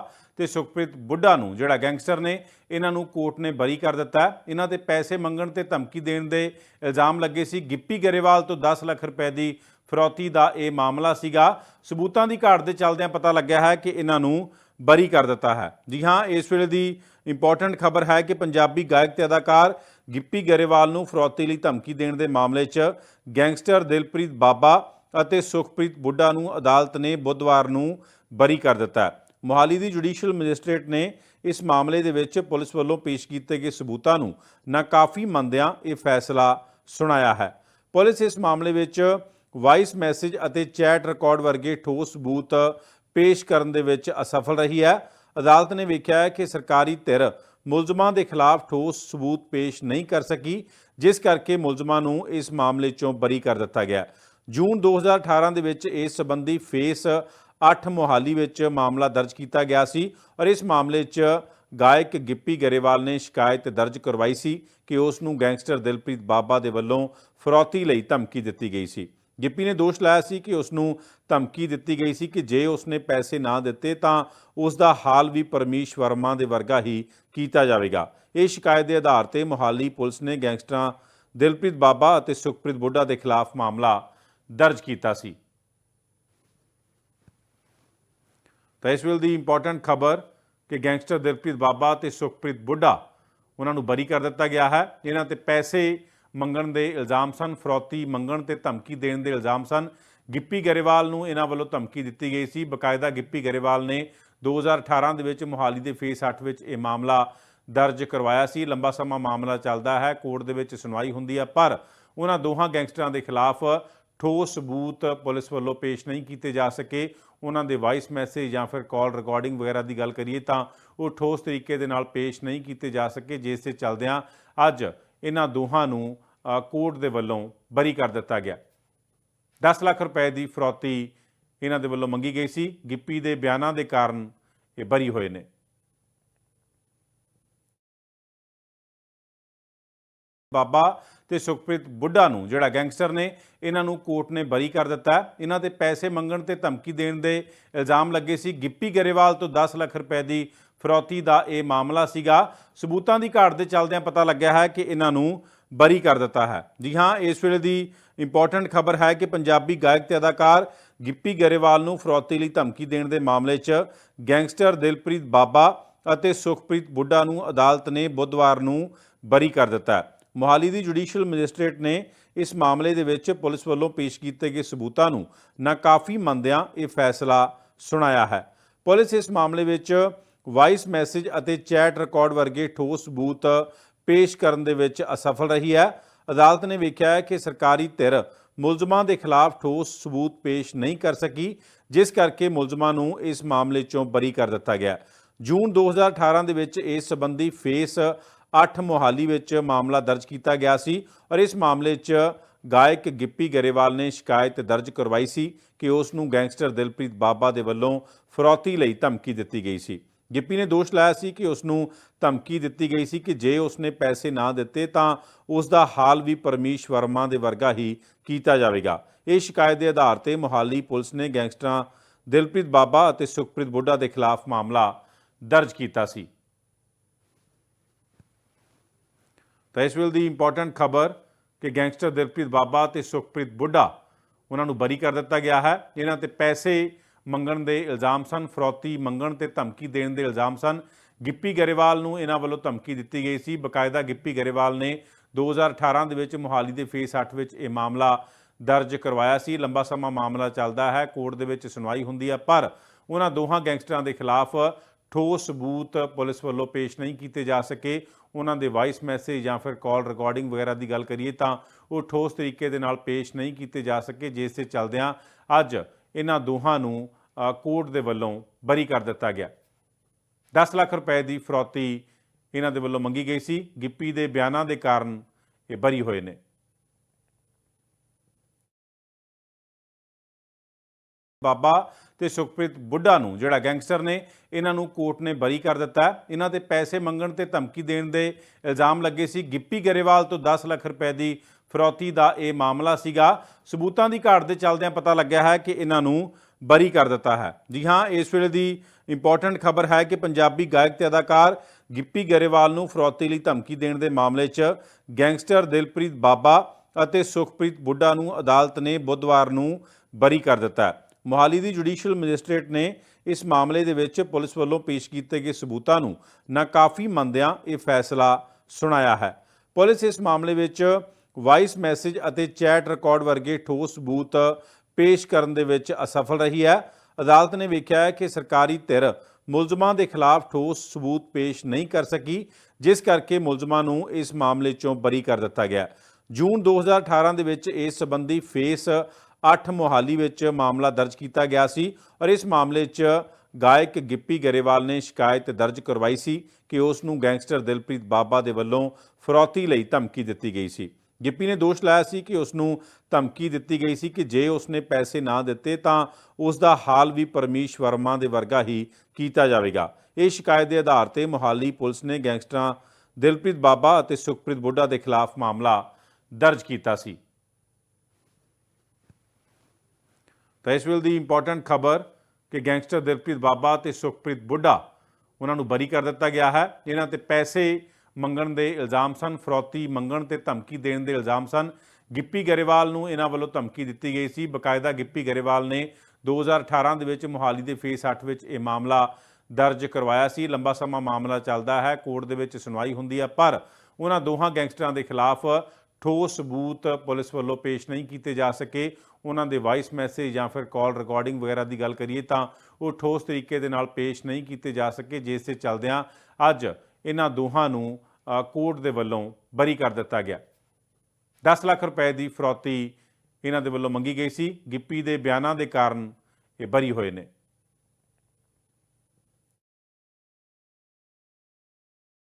S1: ਤੇ ਸੁਖਪ੍ਰੀਤ ਬੁੱਢਾ ਨੂੰ, ਜਿਹੜਾ ਗੈਂਗਸਟਰ ਨੇ, ਇਹਨਾਂ ਨੂੰ ਕੋਰਟ ਨੇ ਬਰੀ ਕਰ ਦਿੱਤਾ। ਇਹਨਾਂ ਤੇ ਪੈਸੇ ਮੰਗਣ ਤੇ ਧਮਕੀ ਦੇਣ ਦੇ ਇਲਜ਼ਾਮ ਲੱਗੇ ਸੀ। ਗਿੱਪੀ ਗਰੇਵਾਲ ਤੋਂ 10 ਲੱਖ ਰੁਪਏ ਦੀ ਫਰੌਤੀ ਦਾ ਇਹ ਮਾਮਲਾ ਸੀਗਾ। ਸਬੂਤਾਂ ਦੀ ਘਾਟ ਦੇ ਚੱਲਦਿਆਂ ਪਤਾ ਲੱਗਿਆ ਹੈ ਕਿ ਇਹਨਾਂ ਨੂੰ ਬਰੀ ਕਰ ਦਿੱਤਾ ਹੈ। ਜੀ ਹਾਂ, ਇਸ ਵੇਲੇ ਦੀ ਇੰਪੋਰਟੈਂਟ ਖਬਰ ਹੈ ਕਿ ਪੰਜਾਬੀ ਗਾਇਕ ਤੇ ਅਦਾਕਾਰ ਗਿੱਪੀ ਗਰੇਵਾਲ ਨੂੰ ਫਰੌਤੀ ਲਈ ਧਮਕੀ ਦੇਣ ਦੇ ਮਾਮਲੇ 'ਚ ਗੈਂਗਸਟਰ ਦਿਲਪ੍ਰੀਤ ਬਾਬਾ ਅਤੇ ਸੁਖਪ੍ਰੀਤ ਬੁੱਢਾ ਨੂੰ ਅਦਾਲਤ ਨੇ ਬੁੱਧਵਾਰ ਨੂੰ ਬਰੀ ਕਰ ਦਿੱਤਾ ਮੋਹਾਲੀ ਦੀ ਜੁਡੀਸ਼ੀਅਲ ਮੈਜਿਸਟ੍ਰੇਟ ਨੇ ਇਸ ਮਾਮਲੇ ਦੇ ਵਿੱਚ ਪੁਲਿਸ ਵੱਲੋਂ ਪੇਸ਼ ਕੀਤੇ ਗਏ ਸਬੂਤਾਂ ਨੂੰ ਨਾਕਾਫੀ ਮੰਨਦਿਆਂ ਇਹ ਫੈਸਲਾ ਸੁਣਾਇਆ ਹੈ। ਪੁਲਿਸ ਇਸ ਮਾਮਲੇ ਵਿੱਚ ਵਾਇਸ ਮੈਸੇਜ ਅਤੇ ਚੈਟ ਰਿਕਾਰਡ ਵਰਗੇ ਠੋਸ ਸਬੂਤ ਪੇਸ਼ ਕਰਨ ਦੇ ਵਿੱਚ ਅਸਫਲ ਰਹੀ ਹੈ। ਅਦਾਲਤ ਨੇ ਵੇਖਿਆ ਹੈ ਕਿ ਸਰਕਾਰੀ ਧਿਰ ਮੁਲਜ਼ਮਾਂ ਦੇ ਖਿਲਾਫ ਠੋਸ ਸਬੂਤ ਪੇਸ਼ ਨਹੀਂ ਕਰ ਸਕੀ, ਜਿਸ ਕਰਕੇ ਮੁਲਜ਼ਮਾਂ ਨੂੰ ਇਸ ਮਾਮਲੇ 'ਚੋਂ ਬਰੀ ਕਰ ਦਿੱਤਾ ਗਿਆ। ਜੂਨ 2018 ਦੇ ਵਿੱਚ ਇਸ ਸੰਬੰਧੀ ਫੇਸ 8 ਮੋਹਾਲੀ ਵਿੱਚ ਮਾਮਲਾ ਦਰਜ ਕੀਤਾ ਗਿਆ ਸੀ ਔਰ ਇਸ ਮਾਮਲੇ 'ਚ ਗਾਇਕ ਗਿੱਪੀ ਗਰੇਵਾਲ ਨੇ ਸ਼ਿਕਾਇਤ ਦਰਜ ਕਰਵਾਈ ਸੀ ਕਿ ਉਸ ਨੂੰ ਗੈਂਗਸਟਰ ਦਿਲਪ੍ਰੀਤ ਬਾਬਾ ਦੇ ਵੱਲੋਂ ਫਰੌਤੀ ਲਈ ਧਮਕੀ ਦਿੱਤੀ ਗਈ ਸੀ। ਗਿੱਪੀ ਨੇ ਦੋਸ਼ ਲਾਇਆ ਸੀ ਕਿ ਉਸ ਨੂੰ ਧਮਕੀ ਦਿੱਤੀ ਗਈ ਸੀ ਕਿ ਜੇ ਉਸ ਨੇ ਪੈਸੇ ਨਾ ਦਿੱਤੇ ਤਾਂ ਉਸ ਦਾ ਹਾਲ ਵੀ ਪਰਮੀਸ਼ ਵਰਮਾ ਦੇ ਵਰਗਾ ਹੀ ਕੀਤਾ ਜਾਵੇਗਾ। ਇਹ ਸ਼ਿਕਾਇਤ ਦੇ ਆਧਾਰ ਤੇ ਮੋਹਾਲੀ ਪੁਲਿਸ ਨੇ ਗੈਂਗਸਟਰਾਂ ਦਿਲਪ੍ਰੀਤ ਬਾਬਾ ਅਤੇ ਸੁਖਪ੍ਰੀਤ ਬੁੱਢਾ ਦੇ ਖਿਲਾਫ ਮਾਮਲਾ ਦਰਜ ਕੀਤਾ ਸੀ। ਤਾਂ ਇਸ ਵੇਲੇ ਦੀ ਇੰਪੋਰਟੈਂਟ ਖਬਰ ਕਿ ਗੈਂਗਸਟਰ ਦਿਲਪ੍ਰੀਤ ਬਾਬਾ ਤੇ ਸੁਖਪ੍ਰੀਤ ਬੁੱਢਾ, ਉਹਨਾਂ ਨੂੰ ਬਰੀ ਕਰ ਦਿੱਤਾ ਗਿਆ ਹੈ। ਇਹਨਾਂ ਤੇ ਪੈਸੇ ਮੰਗਣ ਦੇ ਇਲਜ਼ਾਮ ਸਨ, ਫਰੌਤੀ ਮੰਗਣ ਤੇ ਧਮਕੀ ਦੇਣ ਦੇ ਇਲਜ਼ਾਮ ਸਨ। ਗਿੱਪੀ ਗਰੇਵਾਲ ਨੂੰ ਇਹਨਾਂ ਵੱਲੋਂ ਧਮਕੀ ਦਿੱਤੀ ਗਈ ਸੀ। ਬਕਾਇਦਾ ਗਿੱਪੀ ਗਰੇਵਾਲ ਨੇ 2018 ਦੇ ਵਿੱਚ ਮੁਹਾਲੀ ਦੇ ਫੇਸ 8 ਵਿੱਚ ਇਹ ਮਾਮਲਾ ਦਰਜ ਕਰਵਾਇਆ ਸੀ। ਲੰਬਾ ਸਮਾਂ ਮਾਮਲਾ ਚੱਲਦਾ ਹੈ, ਕੋਰਟ ਦੇ ਵਿੱਚ ਸੁਣਵਾਈ ਹੁੰਦੀ ਹੈ, ਪਰ ਉਹਨਾਂ ਦੋਹਾਂ ਗੈਂਗਸਟਰਾਂ ਦੇ ਖਿਲਾਫ ਠੋਸ ਸਬੂਤ ਪੁਲਿਸ ਵੱਲੋਂ ਪੇਸ਼ ਨਹੀਂ ਕੀਤੇ ਜਾ ਸਕੇ। ਉਹਨਾਂ ਦੇ ਵਾਇਸ ਮੈਸੇਜ ਜਾਂ ਫਿਰ ਕਾਲ ਰਿਕਾਰਡਿੰਗ ਵਗੈਰਾ ਦੀ ਗੱਲ ਕਰੀਏ ਤਾਂ ਉਹ ਠੋਸ ਤਰੀਕੇ ਦੇ ਨਾਲ ਪੇਸ਼ ਨਹੀਂ ਕੀਤੇ ਜਾ ਸਕੇ, ਜਿਸ ਦੇ ਚੱਲਦਿਆਂ ਅੱਜ ਇਹਨਾਂ ਦੋਹਾਂ ਨੂੰ ਕੋਰਟ ਦੇ ਵੱਲੋਂ ਬਰੀ ਕਰ ਦਿੱਤਾ ਗਿਆ। 10 ਲੱਖ ਰੁਪਏ ਦੀ ਫਰੌਤੀ ਇਹਨਾਂ ਦੇ ਵੱਲੋਂ ਮੰਗੀ ਗਈ ਸੀ। ਗਿੱਪੀ ਦੇ ਬਿਆਨਾਂ ਦੇ ਕਾਰਨ ਇਹ ਬਰੀ ਹੋਏ ਨੇ। ਬਾਬਾ ਤੇ ਸੁਖਪ੍ਰੀਤ ਬੁੱਢਾ ਨੂੰ, ਜਿਹੜਾ ਗੈਂਗਸਟਰ ਨੇ, ਇਹਨਾਂ ਨੂੰ ਕੋਰਟ ਨੇ ਬਰੀ ਕਰ ਦਿੱਤਾ। ਇਹਨਾਂ ਦੇ ਪੈਸੇ ਮੰਗਣ ਤੇ ਧਮਕੀ ਦੇਣ ਦੇ ਇਲਜ਼ਾਮ ਲੱਗੇ ਸੀ। ਗਿੱਪੀ ਗਰੇਵਾਲ ਤੋਂ 10 ਲੱਖ ਰੁਪਏ ਦੀ ਫਰੌਤੀ ਦਾ ਇਹ ਮਾਮਲਾ ਸੀਗਾ। ਸਬੂਤਾਂ ਦੀ ਘਾਟ ਦੇ ਚੱਲਦਿਆਂ ਪਤਾ ਲੱਗਿਆ ਹੈ ਕਿ ਇਹਨਾਂ ਨੂੰ ਬਰੀ ਕਰ ਦਿੱਤਾ ਹੈ। ਜੀ ਹਾਂ, ਇਸ ਵੇਲੇ ਦੀ ਇੰਪੋਰਟੈਂਟ ਖਬਰ ਹੈ ਕਿ ਪੰਜਾਬੀ ਗਾਇਕ ਤੇ ਅਦਾਕਾਰ ਗਿੱਪੀ ਗਰੇਵਾਲ ਨੂੰ ਫਰੌਤੀ ਲਈ ਧਮਕੀ ਦੇਣ ਦੇ ਮਾਮਲੇ 'ਚ ਗੈਂਗਸਟਰ ਦਿਲਪ੍ਰੀਤ ਬਾਬਾ ਅਤੇ ਸੁਖਪ੍ਰੀਤ ਬੁੱਢਾ ਨੂੰ ਅਦਾਲਤ ਨੇ ਬੁੱਧਵਾਰ ਨੂੰ ਬਰੀ ਕਰ ਦਿੱਤਾ ਮੋਹਾਲੀ ਦੀ ਜੁਡੀਸ਼ੀਅਲ ਮੈਜਿਸਟ੍ਰੇਟ ਨੇ ਇਸ ਮਾਮਲੇ ਦੇ ਵਿੱਚ ਪੁਲਿਸ ਵੱਲੋਂ ਪੇਸ਼ ਕੀਤੇ ਗਏ ਸਬੂਤਾਂ ਨੂੰ ਨਾਕਾਫੀ ਮੰਨਦਿਆਂ ਇਹ ਫੈਸਲਾ ਸੁਣਾਇਆ ਹੈ। ਪੁਲਿਸ ਇਸ ਮਾਮਲੇ ਵਿੱਚ ਵਾਇਸ ਮੈਸੇਜ ਅਤੇ ਚੈਟ ਰਿਕਾਰਡ ਵਰਗੇ ਠੋਸ ਸਬੂਤ ਪੇਸ਼ ਕਰਨ ਦੇ ਵਿੱਚ ਅਸਫਲ ਰਹੀ ਹੈ। ਅਦਾਲਤ ਨੇ ਵੇਖਿਆ ਹੈ ਕਿ ਸਰਕਾਰੀ ਧਿਰ ਮੁਲਜ਼ਮਾਂ ਦੇ ਖਿਲਾਫ ਠੋਸ ਸਬੂਤ ਪੇਸ਼ ਨਹੀਂ ਕਰ ਸਕੀ, ਜਿਸ ਕਰਕੇ ਮੁਲਜ਼ਮਾਂ ਨੂੰ ਇਸ ਮਾਮਲੇ 'ਚੋਂ ਬਰੀ ਕਰ ਦਿੱਤਾ ਗਿਆ ਜੂਨ 2018 ਦੇ ਵਿੱਚ ਇਸ ਸੰਬੰਧੀ ਫੇਸ 8 ਮੋਹਾਲੀ ਵਿੱਚ ਮਾਮਲਾ ਦਰਜ ਕੀਤਾ ਗਿਆ ਸੀ ਔਰ ਇਸ ਮਾਮਲੇ 'ਚ ਗਾਇਕ ਗਿੱਪੀ ਗਰੇਵਾਲ ਨੇ ਸ਼ਿਕਾਇਤ ਦਰਜ ਕਰਵਾਈ ਸੀ ਕਿ ਉਸ ਨੂੰ ਗੈਂਗਸਟਰ ਦਿਲਪ੍ਰੀਤ ਬਾਬਾ ਦੇ ਵੱਲੋਂ ਫਰੌਤੀ ਲਈ ਧਮਕੀ ਦਿੱਤੀ ਗਈ ਸੀ। ਗਿੱਪੀ ਨੇ ਦੋਸ਼ ਲਾਇਆ ਸੀ ਕਿ ਉਸ ਨੂੰ ਧਮਕੀ ਦਿੱਤੀ ਗਈ ਸੀ ਕਿ ਜੇ ਉਸ ਨੇ ਪੈਸੇ ਨਾ ਦਿੱਤੇ ਤਾਂ ਉਸ ਦਾ ਹਾਲ ਵੀ ਪਰਮੀਸ਼ ਵਰਮਾ ਦੇ ਵਰਗਾ ਹੀ ਕੀਤਾ ਜਾਵੇਗਾ। ਇਹ ਸ਼ਿਕਾਇਤ ਦੇ ਆਧਾਰ ਤੇ ਮੋਹਾਲੀ ਪੁਲਿਸ ਨੇ ਗੈਂਗਸਟਰਾਂ ਦਿਲਪ੍ਰੀਤ ਬਾਬਾ ਅਤੇ ਸੁਖਪ੍ਰੀਤ ਬੁੱਢਾ ਦੇ ਖਿਲਾਫ ਮਾਮਲਾ ਦਰਜ ਕੀਤਾ ਸੀ। ਤਾਂ ਇਸ ਵੇਲੇ ਦੀ ਇੰਪੋਰਟੈਂਟ ਖਬਰ ਕਿ ਗੈਂਗਸਟਰ ਦਿਲਪ੍ਰੀਤ ਬਾਬਾ ਤੇ ਸੁਖਪ੍ਰੀਤ ਬੁੱਢਾ, ਉਹਨਾਂ ਨੂੰ ਬਰੀ ਕਰ ਦਿੱਤਾ ਗਿਆ ਹੈ। ਇਹਨਾਂ ਤੇ ਪੈਸੇ ਮੰਗਣ ਦੇ ਇਲਜ਼ਾਮ ਸਨ, ਫਰੌਤੀ ਮੰਗਣ ਤੇ ਧਮਕੀ ਦੇਣ ਦੇ ਇਲਜ਼ਾਮ ਸਨ। ਗਿੱਪੀ ਗਰੇਵਾਲ ਨੂੰ ਇਹਨਾਂ ਵੱਲੋਂ ਧਮਕੀ ਦਿੱਤੀ ਗਈ ਸੀ। ਬਕਾਇਦਾ ਗਿੱਪੀ ਗਰੇਵਾਲ ਨੇ 2018 ਦੇ ਵਿੱਚ ਮੁਹਾਲੀ ਦੇ ਫੇਸ 8 ਵਿੱਚ ਇਹ ਮਾਮਲਾ ਦਰਜ ਕਰਵਾਇਆ ਸੀ। ਲੰਬਾ ਸਮਾਂ ਮਾਮਲਾ ਚੱਲਦਾ ਹੈ, ਕੋਰਟ ਦੇ ਵਿੱਚ ਸੁਣਵਾਈ ਹੁੰਦੀ ਹੈ, ਪਰ ਉਹਨਾਂ ਦੋਹਾਂ ਗੈਂਗਸਟਰਾਂ ਦੇ ਖਿਲਾਫ ਠੋਸ ਸਬੂਤ ਪੁਲਿਸ ਵੱਲੋਂ ਪੇਸ਼ ਨਹੀਂ ਕੀਤੇ ਜਾ ਸਕੇ। ਉਹਨਾਂ ਦੇ ਵਾਇਸ ਮੈਸੇਜ ਜਾਂ ਫਿਰ ਕਾਲ ਰਿਕਾਰਡਿੰਗ ਵਗੈਰਾ ਦੀ ਗੱਲ ਕਰੀਏ ਤਾਂ ਉਹ ਠੋਸ ਤਰੀਕੇ ਦੇ ਨਾਲ ਪੇਸ਼ ਨਹੀਂ ਕੀਤੇ ਜਾ ਸਕੇ, ਜਿਸ ਦੇ ਚੱਲਦਿਆਂ ਅੱਜ ਇਹਨਾਂ ਦੋਹਾਂ ਨੂੰ ਕੋਰਟ ਦੇ ਵੱਲੋਂ ਬਰੀ ਕਰ ਦਿੱਤਾ ਗਿਆ। 10 ਲੱਖ ਰੁਪਏ ਦੀ ਫਰੌਤੀ ਇਹਨਾਂ ਦੇ ਵੱਲੋਂ ਮੰਗੀ ਗਈ ਸੀ। ਗਿੱਪੀ ਦੇ ਬਿਆਨਾਂ ਦੇ ਕਾਰਨ ਇਹ ਬਰੀ ਹੋਏ ਨੇ। ਬਾਬਾ ਤੇ ਸੁਖਪ੍ਰੀਤ ਬੁੱਢਾ ਨੂੰ, ਜਿਹੜਾ ਗੈਂਗਸਟਰ ਨੇ, ਇਹਨਾਂ ਨੂੰ ਕੋਰਟ ਨੇ ਬਰੀ ਕਰ ਦਿੱਤਾ। ਇਹਨਾਂ ਦੇ ਪੈਸੇ ਮੰਗਣ ਤੇ ਧਮਕੀ ਦੇਣ ਦੇ ਇਲਜ਼ਾਮ ਲੱਗੇ ਸੀ। ਗਿੱਪੀ ਗਰੇਵਾਲ ਤੋਂ 10 ਲੱਖ ਰੁਪਏ ਦੀ ਫਰੌਤੀ ਦਾ ਇਹ ਮਾਮਲਾ ਸੀਗਾ। ਸਬੂਤਾਂ ਦੀ ਘਾਟ ਦੇ ਚੱਲਦਿਆਂ ਪਤਾ ਲੱਗਿਆ ਹੈ ਕਿ ਇਹਨਾਂ ਨੂੰ ਬਰੀ ਕਰ ਦਿੱਤਾ ਹੈ। ਜੀ ਹਾਂ, ਇਸ ਵੇਲੇ ਦੀ ਇੰਪੋਰਟੈਂਟ ਖਬਰ ਹੈ ਕਿ ਪੰਜਾਬੀ ਗਾਇਕ ਤੇ ਅਦਾਕਾਰ ਗਿੱਪੀ ਗਰੇਵਾਲ ਨੂੰ ਫਰੌਤੀ ਲਈ ਧਮਕੀ ਦੇਣ ਦੇ ਮਾਮਲੇ 'ਚ ਗੈਂਗਸਟਰ ਦਿਲਪ੍ਰੀਤ ਬਾਬਾ ਅਤੇ ਸੁਖਪ੍ਰੀਤ ਬੁੱਢਾ ਨੂੰ ਅਦਾਲਤ ਨੇ ਬੁੱਧਵਾਰ ਨੂੰ ਬਰੀ ਕਰ ਦਿੱਤਾ ਮੋਹਾਲੀ ਦੀ ਜੁਡੀਸ਼ੀਅਲ ਮੈਜਿਸਟ੍ਰੇਟ ਨੇ ਇਸ ਮਾਮਲੇ ਦੇ ਵਿੱਚ ਪੁਲਿਸ ਵੱਲੋਂ ਪੇਸ਼ ਕੀਤੇ ਗਏ ਸਬੂਤਾਂ ਨੂੰ ਨਾਕਾਫੀ ਮੰਨਦਿਆਂ ਇਹ ਫੈਸਲਾ ਸੁਣਾਇਆ ਹੈ। ਪੁਲਿਸ ਇਸ ਮਾਮਲੇ ਵਿੱਚ ਵਾਇਸ ਮੈਸੇਜ ਅਤੇ ਚੈਟ ਰਿਕਾਰਡ ਵਰਗੇ ਠੋਸ ਸਬੂਤ ਪੇਸ਼ ਕਰਨ ਦੇ ਵਿੱਚ ਅਸਫਲ ਰਹੀ ਹੈ। ਅਦਾਲਤ ਨੇ ਵੇਖਿਆ ਹੈ ਕਿ ਸਰਕਾਰੀ ਧਿਰ ਮੁਲਜ਼ਮਾਂ ਦੇ ਖਿਲਾਫ ਠੋਸ ਸਬੂਤ ਪੇਸ਼ ਨਹੀਂ ਕਰ ਸਕੀ, ਜਿਸ ਕਰਕੇ ਮੁਲਜ਼ਮਾਂ ਨੂੰ ਇਸ ਮਾਮਲੇ 'ਚੋਂ ਬਰੀ ਕਰ ਦਿੱਤਾ ਗਿਆ ਜੂਨ 2018 ਦੇ ਵਿੱਚ ਇਸ ਸੰਬੰਧੀ ਫੇਸ 8 ਮੋਹਾਲੀ ਵਿੱਚ ਮਾਮਲਾ ਦਰਜ ਕੀਤਾ ਗਿਆ ਸੀ ਔਰ ਇਸ ਮਾਮਲੇ 'ਚ ਗਾਇਕ ਗਿੱਪੀ ਗਰੇਵਾਲ ਨੇ ਸ਼ਿਕਾਇਤ ਦਰਜ ਕਰਵਾਈ ਸੀ ਕਿ ਉਸ ਨੂੰ ਗੈਂਗਸਟਰ ਦਿਲਪ੍ਰੀਤ ਬਾਬਾ ਦੇ ਵੱਲੋਂ ਫਰੌਤੀ ਲਈ ਧਮਕੀ ਦਿੱਤੀ ਗਈ ਸੀ। ਗਿੱਪੀ ਨੇ ਦੋਸ਼ ਲਾਇਆ ਸੀ ਕਿ ਉਸ ਨੂੰ ਧਮਕੀ ਦਿੱਤੀ ਗਈ ਸੀ ਕਿ ਜੇ ਉਸ ਨੇ ਪੈਸੇ ਨਾ ਦਿੱਤੇ ਤਾਂ ਉਸ ਦਾ ਹਾਲ ਵੀ ਪਰਮੀਸ਼ ਵਰਮਾ ਦੇ ਵਰਗਾ ਹੀ ਕੀਤਾ ਜਾਵੇਗਾ। ਇਹ ਸ਼ਿਕਾਇਤ ਦੇ ਆਧਾਰ ਤੇ ਮੋਹਾਲੀ ਪੁਲਿਸ ਨੇ ਗੈਂਗਸਟਰਾਂ ਦਿਲਪ੍ਰੀਤ ਬਾਬਾ ਅਤੇ ਸੁਖਪ੍ਰੀਤ ਬੁੱਢਾ ਦੇ ਖਿਲਾਫ ਮਾਮਲਾ ਦਰਜ ਕੀਤਾ ਸੀ। ਤਾਂ ਇਸ ਵੇਲੇ ਦੀ ਇੰਪੋਰਟੈਂਟ ਖਬਰ ਕਿ ਗੈਂਗਸਟਰ ਦਿਲਪ੍ਰੀਤ ਬਾਬਾ ਤੇ ਸੁਖਪ੍ਰੀਤ ਬੁੱਢਾ ਉਹਨਾਂ ਨੂੰ ਬਰੀ ਕਰ ਦਿੱਤਾ ਗਿਆ ਹੈ। ਇਹਨਾਂ ਤੇ ਪੈਸੇ ਮੰਗਣ ਦੇ ਇਲਜ਼ਾਮ ਸਨ, ਫਰੌਤੀ ਮੰਗਣ ਤੇ ਧਮਕੀ ਦੇਣ ਦੇ ਇਲਜ਼ਾਮ ਸਨ। ਗਿੱਪੀ ਗਰੇਵਾਲ ਨੂੰ ਇਹਨਾਂ ਵੱਲੋਂ ਧਮਕੀ ਦਿੱਤੀ ਗਈ ਸੀ। ਬਕਾਇਦਾ ਗਿੱਪੀ ਗਰੇਵਾਲ ਨੇ 2018 ਦੇ ਵਿੱਚ ਮੁਹਾਲੀ ਦੇ ਫੇਸ 8 ਵਿੱਚ ਇਹ ਮਾਮਲਾ ਦਰਜ ਕਰਵਾਇਆ ਸੀ। ਲੰਬਾ ਸਮਾਂ ਮਾਮਲਾ ਚੱਲਦਾ ਹੈ, ਕੋਰਟ ਦੇ ਵਿੱਚ ਸੁਣਵਾਈ ਹੁੰਦੀ ਹੈ, ਪਰ ਉਹਨਾਂ ਦੋਹਾਂ ਗੈਂਗਸਟਰਾਂ ਦੇ ਖਿਲਾਫ ਠੋਸ ਸਬੂਤ ਪੁਲਿਸ ਵੱਲੋਂ ਪੇਸ਼ ਨਹੀਂ ਕੀਤੇ ਜਾ ਸਕੇ। ਉਹਨਾਂ ਦੇ ਵਾਇਸ ਮੈਸੇਜ ਜਾਂ ਫਿਰ ਕਾਲ ਰਿਕਾਰਡਿੰਗ ਵਗੈਰਾ ਦੀ ਗੱਲ ਕਰੀਏ ਤਾਂ ਉਹ ਠੋਸ ਤਰੀਕੇ ਦੇ ਨਾਲ ਪੇਸ਼ ਨਹੀਂ ਕੀਤੇ ਜਾ ਸਕੇ, ਜਿਸ ਦੇ ਚੱਲਦਿਆਂ ਅੱਜ ਇਹਨਾਂ ਦੋਹਾਂ ਨੂੰ ਕੋਰਟ ਦੇ ਵੱਲੋਂ ਬਰੀ ਕਰ ਦਿੱਤਾ ਗਿਆ। 10 ਲੱਖ ਰੁਪਏ ਦੀ ਫਰੌਤੀ ਇਹਨਾਂ ਦੇ ਵੱਲੋਂ ਮੰਗੀ ਗਈ ਸੀ। ਗਿੱਪੀ ਦੇ ਬਿਆਨਾਂ ਦੇ ਕਾਰਨ ਇਹ ਬਰੀ ਹੋਏ ਨੇ।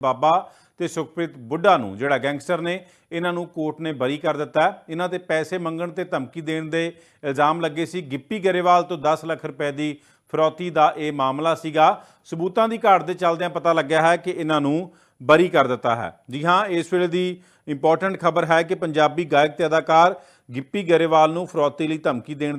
S1: ਬਾਬਾ ਤੇ ਸੁਖਪ੍ਰੀਤ ਬੁੱਢਾ ਨੂੰ, ਜਿਹੜਾ ਗੈਂਗਸਟਰ ਨੇ, ਇਹਨਾਂ ਨੂੰ ਕੋਰਟ ਨੇ ਬਰੀ ਕਰ ਦਿੱਤਾ। ਇਹਨਾਂ ਦੇ ਪੈਸੇ ਮੰਗਣ ਤੇ ਧਮਕੀ ਦੇਣ ਦੇ ਇਲਜ਼ਾਮ ਲੱਗੇ ਸੀ। ਗਿੱਪੀ ਗਰੇਵਾਲ ਤੋਂ 10 ਲੱਖ ਰੁਪਏ ਦੀ ਫਰੌਤੀ ਦਾ ਇਹ ਮਾਮਲਾ ਸੀਗਾ। ਸਬੂਤਾਂ ਦੀ ਘਾਟ ਦੇ ਚੱਲਦਿਆਂ ਪਤਾ ਲੱਗਿਆ ਹੈ ਕਿ ਇਹਨਾਂ ਨੂੰ ਬਰੀ ਕਰ ਦਿੱਤਾ ਹੈ। ਜੀ ਹਾਂ, ਇਸ ਵੇਲੇ ਦੀ ਇੰਪੋਰਟੈਂਟ ਖਬਰ ਹੈ ਕਿ ਪੰਜਾਬੀ ਗਾਇਕ ਤੇ ਅਦਾਕਾਰ ਗਿੱਪੀ ਗਰੇਵਾਲ ਨੂੰ ਫਰੌਤੀ ਲਈ ਧਮਕੀ ਦੇਣ